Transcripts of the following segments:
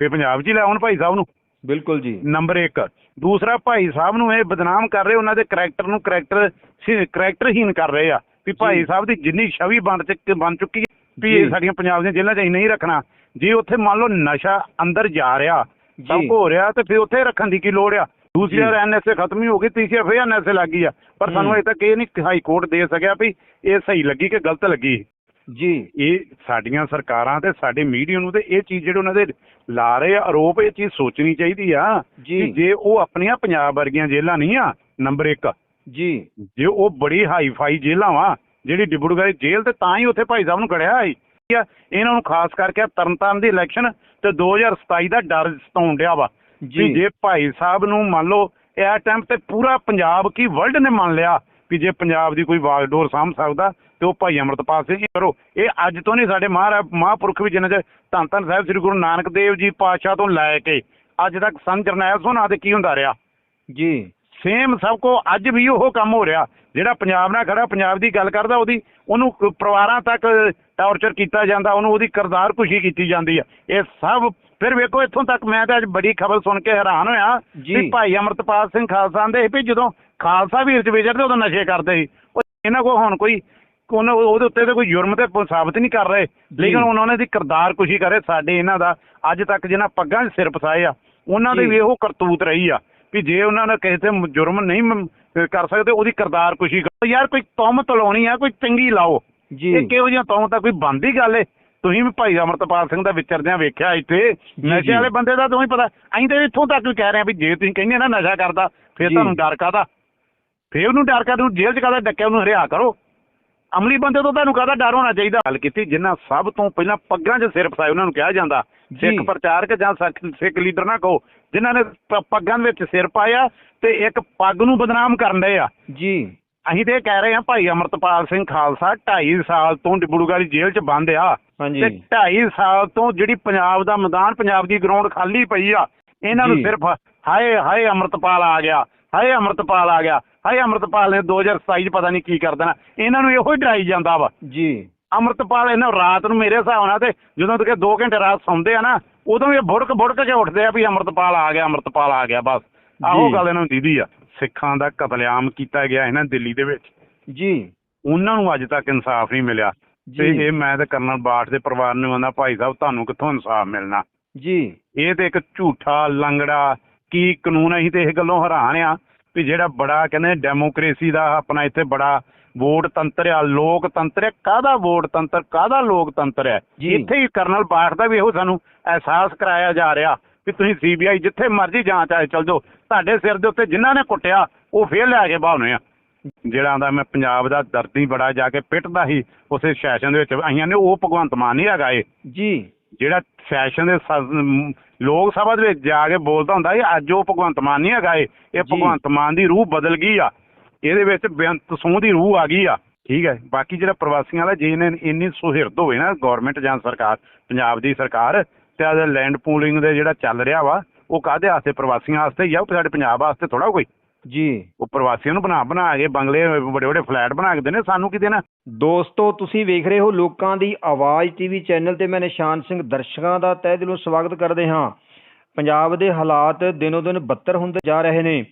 ਫੇ ਪੰਜਾਬ 'ਚ ਹੀ ਲੈ ਆਉਣ ਭਾਈ ਸਾਹਿਬ ਨੂੰ? ਬਿਲਕੁਲ ਜੀ। ਨੰਬਰ 1 ਦੂਸਰਾ ਭਾਈ ਸਾਹਿਬ ਨੂੰ ਇਹ ਬਦਨਾਮ ਕਰ ਰਹੇ ਉਹਨਾਂ ਦੇ ਕਰੈਕਟਰ ਨੂੰ ਕਰੈਕਟਰ ਕਰੈਕਟਰਹੀਨ ਕਰ ਰਹੇ ਆ। ਵੀ ਭਾਈ। ਸਾਹਿਬ ਦੀ ਜਿੰਨੀ ਛਵੀ ਬਣ ਚੁੱਕੀ ਬਣ ਚੁੱਕੀ ਹੈ ਵੀ ਇਹ। ਸਾਡੀਆਂ ਪੰਜਾਬ ਦੀਆਂ ਜੇਲ੍ਹਾਂ 'ਚ ਅਸੀਂ ਨਹੀਂ ਰੱਖਣਾ। ਜੇ ਉੱਥੇ ਮੰਨ ਲਓ ਨਸ਼ਾ ਅੰਦਰ ਜਾ ਰਿਹਾ ਸਭ ਹੋ ਰਿਹਾ ਤੇ ਫਿਰ ਉੱਥੇ ਰੱਖਣ ਦੀ ਕੀ ਲੋੜ ਆ? ਦੂਸਰੀ ਜੀ। ਵਾਰ ਐਨਐਸਏ ਖਤਮ ਹੀ ਹੋ ਗਈ ਤੀਸਰੀ ਫਿਰ ਐਨਐਸਏ ਲੱਗ ਗਈ ਆ। ਪਰ ਸਾਨੂੰ। ਅਜੇ ਤੱਕ ਇਹ ਨਹੀਂ ਹਾਈ ਕੋਰਟ ਦੇ ਸਕਿਆ ਵੀ ਇਹ ਸਹੀ ਲੱਗੀ ਕਿ ਗਲਤ ਲੱਗੀ। ਜੀ। ਇਹ ਸਾਡੀਆਂ ਸਰਕਾਰਾਂ ਤੇ ਸਾਡੇ ਮੀਡੀਆ ਨੂੰ ਤੇ ਇਹ ਚੀਜ਼ ਜਿਹੜੇ ਉਹਨਾਂ ਦੇ ਲਾ ਰਹੇ ਆ ਆਰੋਪ ਇਹ ਚੀਜ਼ ਸੋਚਣੀ ਚਾਹੀਦੀ ਆ। ਕਿ ਜੇ ਉਹ ਆਪਣੀਆਂ ਪੰਜਾਬ ਵਰਗੀਆਂ ਜੇਲ੍ਹਾਂ ਨਹੀਂ ਆ ਨੰਬਰ 1 ਜੀ। ਜੇ ਉਹ ਬੜੀ ਹਾਈ ਫਾਈ ਜੇਲ੍ਹਾਂ ਵਾ ਜਿਹੜੀ ਡਿਬੜੂਗੜ੍ਹ ਜੇਲ੍ਹ ਤੇ ਤਾਂ ਹੀ ਉੱਥੇ ਭਾਈ ਸਾਹਿਬ ਨੂੰ ਖੜਿਆ ਆਈ ਇਹਨਾਂ ਨੂੰ ਖਾਸ ਕਰਕੇ ਤਰਨਤਾਰਨ ਦੀ ਇਲੈਕਸ਼ਨ ਤੇ 2027 ਦਾ ਡਰ ਸਤਾਉਣ ਡਿਆ ਵਾ ਜੀ। ਜੇ ਭਾਈ ਸਾਹਿਬ ਨੂੰ ਮੰਨ ਲਓ ਇਹ ਟਾਈਮ ਤੇ ਪੂਰਾ ਪੰਜਾਬ ਕੀ ਵਰਲਡ ਨੇ ਮੰਨ ਲਿਆ ਵੀ ਜੇ ਪੰਜਾਬ ਦੀ ਕੋਈ ਵਾਗਡੋਰ ਸਾਂਭ ਸਕਦਾ ਤੇ ਉਹ ਭਾਈ ਅਮਰਤਪਾਲ ਸਿੰਘ ਹੀ ਕਰੋ। ਇਹ ਅੱਜ ਤੋਂ ਨਹੀਂ ਸਾਡੇ ਮਹਾਰਾ ਮਹਾਂਪੁਰਖ ਵੀ ਜਿਨ੍ਹਾਂ ਦੇ ਧੰਨ ਧੰਨ ਸਾਹਿਬ ਸ੍ਰੀ ਗੁਰੂ ਨਾਨਕ ਦੇਵ ਜੀ ਪਾਤਸ਼ਾਹ ਤੋਂ ਲੈ ਕੇ ਅੱਜ ਤੱਕ ਸੰਤ ਜਰਨੈਲ ਸੋਨਾ ਤੇ ਕੀ ਹੁੰਦਾ ਰਿਹਾ? ਜੀ। ਸੇਮ ਸਭ ਕੋ ਅੱਜ ਵੀ ਉਹ ਕੰਮ ਹੋ ਰਿਹਾ। ਜਿਹੜਾ ਪੰਜਾਬ ਨਾਲ ਖੜਾ ਪੰਜਾਬ ਦੀ ਗੱਲ ਕਰਦਾ ਉਹਦੀ ਉਹਨੂੰ ਕ- ਪਰਿਵਾਰਾਂ ਤੱਕ ਟਾਰਚਰ ਕੀਤਾ ਜਾਂਦਾ ਉਹਨੂੰ ਉਹਦੀ ਕਰਦਾਰ ਕੁਸ਼ੀ ਕੀਤੀ ਜਾਂਦੀ ਆ। ਇਹ ਸਭ ਫਿਰ ਵੇਖੋ ਇੱਥੋਂ ਤੱਕ ਮੈਂ ਤਾਂ ਅੱਜ ਬੜੀ ਖਬਰ ਸੁਣ ਕੇ ਹੈਰਾਨ ਹੋਇਆ ਜੀ। ਵੀ ਭਾਈ ਅਮਰਤਪਾਲ ਸਿੰਘ ਖਾਲਸਾ ਦੇ ਵੀ ਜਦੋਂ ਖਾਲਸਾ ਵੀਰ ਚ ਵਿਚਰਦੇ ਉਦੋਂ ਨਸ਼ੇ ਕਰਦੇ ਸੀ। ਉਹ ਇਹਨਾਂ ਕੋ ਹੁਣ ਕੋਈ ਉਹਨਾਂ ਉਹਦੇ ਉੱਤੇ ਤੇ ਕੋਈ ਜੁਰਮ ਤੇ ਸਾਬਤ ਨਹੀਂ ਕਰ ਰਹੇ। ਲੇਕਿਨ ਉਹਨਾਂ ਨੇ ਦੀ ਕਰਦਾਰ ਕੁਸ਼ੀ ਕਰੇ ਸਾਡੇ ਇਹਨਾਂ ਦਾ। ਅੱਜ ਤੱਕ ਜਿਹਨਾਂ ਪੱਗਾਂ 'ਚ ਸਿਰ ਫਸਾਏ ਆ ਉਹਨਾਂ ਦੀ। ਵੀ ਇਹੋ ਕਰਤੂਤ ਰਹੀ ਆ ਵੀ ਜੇ ਉਹਨਾਂ ਨੇ ਕਿਸੇ ਤੇ ਜੁਰਮ ਨਹੀਂ ਕਰ ਸਕਦੇ ਉਹਦੀ ਕਰਦਾਰ ਕੁਸ਼ੀ ਕਰੋ। ਯਾਰ ਕੋਈ ਤੁਹਮਤ ਲਾਉਣੀ ਆ ਕੋਈ ਚੰਗੀ ਲਾਓ। ਜੀ। ਇਹ ਕਿਹੋ ਜਿਹੀਆਂ ਤੁਹਮਤਾਂ ਕੋਈ ਬੰਦੀ ਗੱਲ ਏ। ਤੁਸੀਂ ਵੀ ਭਾਈ ਅਮਰਤਪਾਲ ਸਿੰਘ ਦਾ ਵਿਚਰਦਿਆਂ ਵੇਖਿਆ ਇੱਥੇ ਨਸ਼ੇ। ਵਾਲੇ ਬੰਦੇ ਦਾ ਤੁਹਾਨੂੰ ਪਤਾ। ਅਸੀਂ ਤੇ ਇੱਥੋਂ ਤੱਕ ਵੀ ਕਹਿ ਰਹੇ ਆ ਵੀ ਜੇ ਤੁਸੀਂ ਕਹਿੰਦੇ ਨਾ ਨਸ਼ਾ ਕਰਦਾ ਫਿਰ। ਤੁਹਾਨੂੰ ਡਰ ਕਾਦਾ ਫਿਰ ਉਹਨੂੰ ਡਰ ਕਾਦਾ ਨੂੰ ਜੇਲ੍ਹ 'ਚ ਕਾਦਾ ਡੱਕਿਆ? ਉਹਨੂੰ ਹਰਿਆ ਕਰੋ। ਅਮਲੀ ਬੰਦੇ ਤੋਂ ਤੁਹਾਨੂੰ ਕਾਹਦਾ ਡਰ ਹੋਣਾ ਚਾਹੀਦਾ? ਗੱਲ ਕੀਤੀ ਜਿਨ੍ਹਾਂ ਸਭ ਤੋਂ ਪਹਿਲਾਂ ਪੱਗਾਂ 'ਚ ਸਿਰ ਫਸਾਏ ਉਹਨਾਂ ਨੂੰ ਕਿਹਾ ਜਾਂਦਾ। ਸਿੱਖ ਪ੍ਰਚਾਰਕ ਜਾਂ ਸਿੱਖ ਲੀਡਰ ਨਾ ਕਹੋ ਜਿਨ੍ਹਾਂ ਨੇ ਪੱਗਾਂ ਵਿੱਚ ਸਿਰ ਪਾਇਆ ਤੇ ਇੱਕ ਪੱਗ ਨੂੰ ਬਦਨਾਮ ਕਰਨ ਦੇ ਆ। ਜੀ। ਅਸੀਂ ਤੇ ਇਹ ਕਹਿ ਰਹੇ ਹਾਂ ਭਾਈ ਅਮਰਤਪਾਲ ਸਿੰਘ ਖਾਲਸਾ 2.5 ਸਾਲ ਤੋਂ ਡਿਬੜੂਗੜ੍ਹ ਜੇਲ੍ਹ 'ਚ ਬੰਦ ਆ। ਤੇ 2.5 ਸਾਲ ਤੋਂ ਜਿਹੜੀ ਪੰਜਾਬ ਦਾ ਮੈਦਾਨ ਪੰਜਾਬ ਦੀ ਗਰਾਊਂਡ ਖਾਲੀ ਪਈ ਆ ਇਹਨਾਂ ਨੂੰ। ਸਿਰਫ ਹਾਏ ਹਾਏ ਅਮਰਤਪਾਲ ਆ ਗਿਆ। ਹਾਏ ਅਮਰਤਪਾਲ ਆ ਗਿਆ ਹਾਏ ਅਮਰਤਪਾਲ ਨੇ 2027 'ਚ ਪਤਾ ਨਹੀਂ ਕੀ ਕਰ ਦੇਣਾ ਇਹਨਾਂ ਨੂੰ ਇਹੋ ਹੀ ਡਰਾਈ ਜਾਂਦਾ ਵਾ। ਜੀ। ਅਮਰਤਪਾਲ ਇਹਨਾਂ ਰਾਤ ਨੂੰ ਮੇਰੇ ਹਿਸਾਬ ਨਾਲ ਤੇ ਜਦੋਂ ਤੱਕ 2 ਘੰਟੇ ਰਾਤ ਸੌਂਦੇ ਆ ਨਾ ਉਦੋਂ ਇਹ ਬੁੜਕ ਬੁੜਕ ਕੇ ਉੱਠਦੇ ਆ ਵੀ ਅਮਰਤਪਾਲ ਆ ਗਿਆ ਅਮਰਤਪਾਲ ਆ ਗਿਆ ਬਸ। ਆਹੋ। ਗੱਲ ਇਹਨਾਂ ਨੂੰ ਦੀਦੀ ਆ ਸਿੱਖਾਂ ਦਾ ਕਤਲੇਆਮ ਕੀਤਾ ਗਿਆ ਹੈ ਨਾ ਦਿੱਲੀ ਦੇ ਵਿੱਚ। ਜੀ। ਉਹਨਾਂ ਨੂੰ ਅੱਜ ਤੱਕ ਇਨਸਾਫ ਨਹੀਂ ਮਿਲਿਆ। ਤੇ ਇਹ ਮੈਂ ਤੇ ਕਰਨਲ ਬਾਠ ਦੇ ਪਰਿਵਾਰ ਨੂੰ ਆਂਦਾ ਭਾਈ ਸਾਹਿਬ ਤੁਹਾਨੂੰ ਕਿੱਥੋਂ ਇਨਸਾਫ ਮਿਲਣਾ? ਜੀ। ਇਹ ਤੇ ਇੱਕ ਝੂਠਾ ਲੰਗੜਾ ਕੀ ਕਾਨੂੰਨ ਅਸੀਂ ਤੇ ਇਹ ਗੱਲੋਂ ਹੈਰਾਨ ਆ ਵੀ ਜਿਹੜਾ ਬੜਾ ਕਹਿੰਦੇ ਡੈਮੋਕ੍ਰੇਸੀ ਦਾ ਆਪਣਾ ਇੱਥੇ ਬੜਾ ਵੋਟ ਤੰਤਰ ਆ ਲੋਕਤੰਤਰ ਆ ਕਾਹਦਾ ਵੋਟ ਤੰਤਰ ਕਾਹਦਾ ਲੋਕਤੰਤਰ ਹੈ। ਇੱਥੇ ਹੀ ਕਰਨਲ ਬਾਠ ਦਾ ਵੀ ਇਹੋ ਸਾਨੂੰ ਅਹਿਸਾਸ ਕਰਾਇਆ ਜਾ ਰਿਹਾ ਵੀ ਤੁਸੀਂ ਸੀਬੀਆਈ ਜਿੱਥੇ ਮਰਜ਼ੀ ਜਾਂਚ ਆਏ ਚਲ ਜਾਓ ਤੁਹਾਡੇ ਸਿਰ ਦੇ ਉੱਤੇ ਜਿਨ੍ਹਾਂ ਨੇ ਕੁੱਟਿਆ ਉਹ ਫੇਰ ਲੈ ਕੇ ਬਾਹਨੇ ਆ। ਜਿਹੜਾ ਆਂਦਾ ਮੈਂ ਪੰਜਾਬ ਦਾ ਦਰਦੀ ਬੜਾ ਜਾ ਕੇ ਪਿੱਟਦਾ ਸੀ ਉਸੇ ਸੈਸ਼ਨ ਦੇ ਵਿੱਚ ਆਈਆਂ ਨੇ ਉਹ ਭਗਵੰਤ ਮਾਨ ਨਹੀਂ ਹੈਗਾ ਇਹ। ਜੀ। ਜਿਹੜਾ ਸੈਸ਼ਨ ਦੇ ਲੋਕ ਸਭਾ ਦੇ ਵਿੱਚ ਜਾ ਕੇ ਬੋਲਦਾ ਹੁੰਦਾ ਸੀ ਅੱਜ ਉਹ ਭਗਵੰਤ ਮਾਨ ਨਹੀਂ ਹੈਗਾ ਇਹ। ਇਹ ਜੀ। ਭਗਵੰਤ ਮਾਨ ਦੀ ਰੂਹ ਬਦਲ ਗਈ ਆ। ਇਹਦੇ ਵਿੱਚ ਬੇਅੰਤ ਸੂਹ ਦੀ ਰੂਹ ਆ ਗਈ ਆ। ਠੀਕ ਹੈ। ਬਾਕੀ ਜਿਹੜਾ ਪ੍ਰਵਾਸੀਆਂ ਦਾ ਜੇ ਇਹਨੇ ਇੰਨੀ ਸੁਹਿਰਦ ਹੋਵੇ ਨਾ ਗਵਰਨਮੈਂਟ ਜਾਂ ਸਰਕਾਰ ਪੰਜਾਬ ਦੀ ਸਰਕਾਰ ਤੇ ਆ ਲੈਂਡ ਪੂਲਿੰਗ ਦੇ ਜਿਹੜਾ ਚੱਲ ਰਿਹਾ ਵਾ ਉਹ ਕਾਹਦੇ ਵਾਸਤੇ ਪ੍ਰਵਾਸੀਆਂ ਵਾਸਤੇ ਹੀ ਆ ਉਹ ਸਾਡੇ ਪੰਜਾਬ ਵਾਸਤੇ ਥੋੜਾ ਕੋਈ? ਜੀ। ਉਹ ਪ੍ਰਵਾਸੀਆਂ ਨੂੰ ਬਣਾ ਬਣਾ ਕੇ ਬੰਗਲੇ ਵੱਡੇ ਵੱਡੇ ਫਲੈਟ ਬਣਾ ਕੇ ਦੇਣੇ ਸਾਨੂੰ ਕੀ ਦੇਣਾ? ਦੋਸਤੋ ਤੁਸੀਂ ਵੇਖ ਰਹੇ ਹੋ ਲੋਕਾਂ ਦੀ ਆਵਾਜ਼ ਟੀਵੀ ਚੈਨਲ ਤੇ ਮੈਂ ਨਿਸ਼ਾਨ ਸਿੰਘ ਦਰਸ਼ਕਾਂ ਦਾ ਤਹਿ ਦਿਲੋਂ ਸਵਾਗਤ ਕਰਦੇ ਹਾਂ। ਪੰਜਾਬ ਦੇ ਹਾਲਾਤ ਦਿਨੋ ਦਿਨ ਬੱਤਰ ਹੁੰਦੇ ਜਾ ਰਹੇ ਨੇ।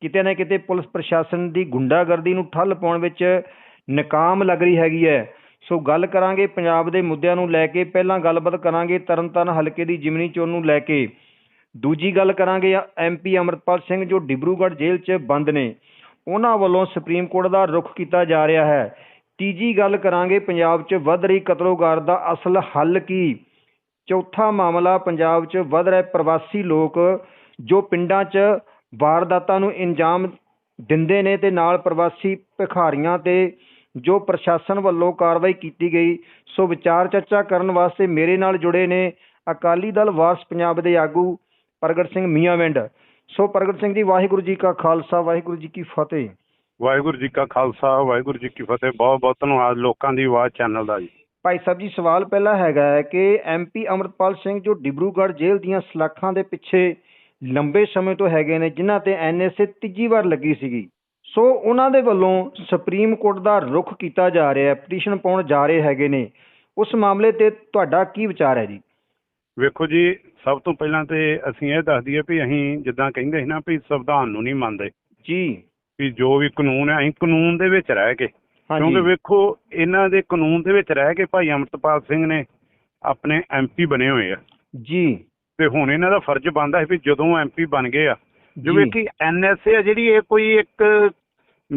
ਕਿਤੇ ਨਾ ਕਿਤੇ ਪੁਲਿਸ ਪ੍ਰਸ਼ਾਸਨ ਦੀ ਗੁੰਡਾਗਰਦੀ ਨੂੰ ਠੱਲ ਪਾਉਣ ਵਿੱਚ ਨਾਕਾਮ ਲੱਗ ਰਹੀ ਹੈਗੀ ਹੈ। ਸੋ ਗੱਲ ਕਰਾਂਗੇ ਪੰਜਾਬ ਦੇ ਮੁੱਦਿਆਂ ਨੂੰ ਲੈ ਕੇ ਪਹਿਲਾਂ ਗੱਲਬਾਤ ਕਰਾਂਗੇ ਤਰਨਤਾਰਨ ਹਲਕੇ ਦੀ ਜਿਮਨੀ ਚੋਣ ਨੂੰ ਲੈ ਕੇ। ਦੂਜੀ ਗੱਲ ਕਰਾਂਗੇ ਐਮਪੀ ਅਮਰਪਾਲ ਸਿੰਘ ਜੋ ਡਿਬਰੂਗੜ੍ਹ ਜੇਲ੍ਹ 'ਚ ਬੰਦ ਨੇ। ਉਹਨਾਂ ਵੱਲੋਂ ਸੁਪਰੀਮ ਕੋਰਟ ਦਾ ਰੁਖ ਕੀਤਾ ਜਾ ਰਿਹਾ ਹੈ। ਤੀਜੀ ਗੱਲ ਕਰਾਂਗੇ, ਪੰਜਾਬ 'ਚ ਵੱਧ ਰਹੀ ਕਤਲੋਗਾਰ ਦਾ ਅਸਲ ਹੱਲ ਕੀ? ਚੌਥਾ ਮਾਮਲਾ, ਪੰਜਾਬ 'ਚ ਵੱਧ ਰਹੇ ਪ੍ਰਵਾਸੀ ਲੋਕ ਜੋ ਪਿੰਡਾਂ 'ਚ ਵਾਰਦਾਤਾਂ ਨੂੰ ਇੰਜਾਮ ਦਿੰਦੇ ਨੇ ਤੇ ਨਾਲ ਪ੍ਰਵਾਸੀ ਭਿਖਾਰੀਆਂ ਤੇ ਜੋ ਪ੍ਰਸ਼ਾਸਨ ਵੱਲੋਂ ਕਾਰਵਾਈ ਕੀਤੀ ਗਈ, ਸੋ ਵਿਚਾਰ ਚਰਚਾ ਕਰਨ ਵਾਸਤੇ ਮੇਰੇ ਨਾਲ ਜੁੜੇ ਨੇ ਅਕਾਲੀ ਦਲ ਵਾਰਸ ਪੰਜਾਬ ਦੇ ਆਗੂ ਪ੍ਰਗਟ ਸਿੰਘ ਮੀਆਂਵਿੰਡ ਸੋ ਪ੍ਰਗਟ ਸਿੰਘ ਜੀ ਵਾਹਿਗੁਰੂ ਜੀ ਕਾ ਖਾਲਸਾ ਵਾਹਿਗੁਰੂ ਜੀ ਕੀ ਫਤਿਹ। ਵਾਹਿਗੁਰੂ ਜੀ ਕਾ ਖਾਲਸਾ ਵਾਹਿਗੁਰੂ ਜੀ ਕੀ ਫਤਿਹ। ਬਹੁਤ ਬਹੁਤ ਧੰਨਵਾਦ ਲੋਕਾਂ ਦੀ ਆਵਾਜ਼ ਚੈਨਲ ਦਾ ਜੀ। ਭਾਈ ਸਾਹਿਬ ਜੀ ਸਵਾਲ ਪਹਿਲਾ ਹੈਗਾ ਹੈ ਕਿ ਐਮਪੀ ਅਮਰਪਾਲ ਸਿੰਘ ਜੋ ਡਿਬਰੂਗੜ੍ਹ ਜੇਲ੍ਹ ਦੀਆਂ ਸਲਾਖਾਂ ਦੇ ਪਿੱਛੇ ਲੰਬੇ ਸਮੇਂ ਤੋਂ ਹੈਗੇ ਨੇ ਜਿਨ੍ਹਾਂ ਤੇ ਐਨਐਸਏ ਤੀਜੀ ਵਾਰ ਲੱਗੀ ਸੀਗੀ। ਸੋ ਉਹਨਾਂ ਦੇ ਵੱਲੋਂ ਸੁਪਰੀਮ ਕੋਰਟ ਦਾ ਰੁਖ ਕੀਤਾ ਜਾ ਰਿਹਾ ਹੈ ਪਟੀਸ਼ਨ ਪਾਉਣ ਜਾ ਰਹੇ ਹੈਗੇ ਨੇ। ਉਸ ਮਾਮਲੇ ਤੇ ਤੁਹਾਡਾ ਕੀ ਵਿਚਾਰ ਹੈ ਜੀ? ਵੇਖੋ ਜੀ ਸਭ ਤੋਂ ਪਹਿਲਾਂ ਤੇ ਅਸੀਂ ਇਹ ਦੱਸ ਦਈਏ ਵੀ ਅਸੀਂ ਜਿੱਦਾਂ ਕਹਿੰਦੇ ਸੀ ਨਾ ਵੀ ਸੰਵਿਧਾਨ ਨੂੰ ਨਹੀਂ ਮੰਨਦੇ। ਜੀ। ਵੀ ਜੋ ਵੀ ਕਾਨੂੰਨ ਹੈ ਅਸੀਂ ਕਾਨੂੰਨ ਦੇ ਵਿੱਚ ਰਹਿ ਕੇ ਕਿਉਂਕਿ ਵੇਖੋ ਇਹਨਾਂ ਦੇ ਕਾਨੂੰਨ ਦੇ ਵਿੱਚ ਰਹਿ ਕੇ ਭਾਈ ਅਮਰਤਪਾਲ ਸਿੰਘ ਨੇ ਆਪਣੇ ਐਮਪੀ ਬਣੇ ਹੋਏ ਆ। ਜੀ। ਤੇ ਹੁਣ ਇਹਨਾਂ ਦਾ ਫਰਜ਼ ਬਣਦਾ ਹੈ ਵੀ ਜਦੋਂ ਐਮਪੀ ਬਣ ਗਏ ਆ ਜੋ ਜੀ। ਵੇਖੀ ਐਨਐਸਏ ਜਿਹੜੀ ਇਹ ਕੋਈ ਇੱਕ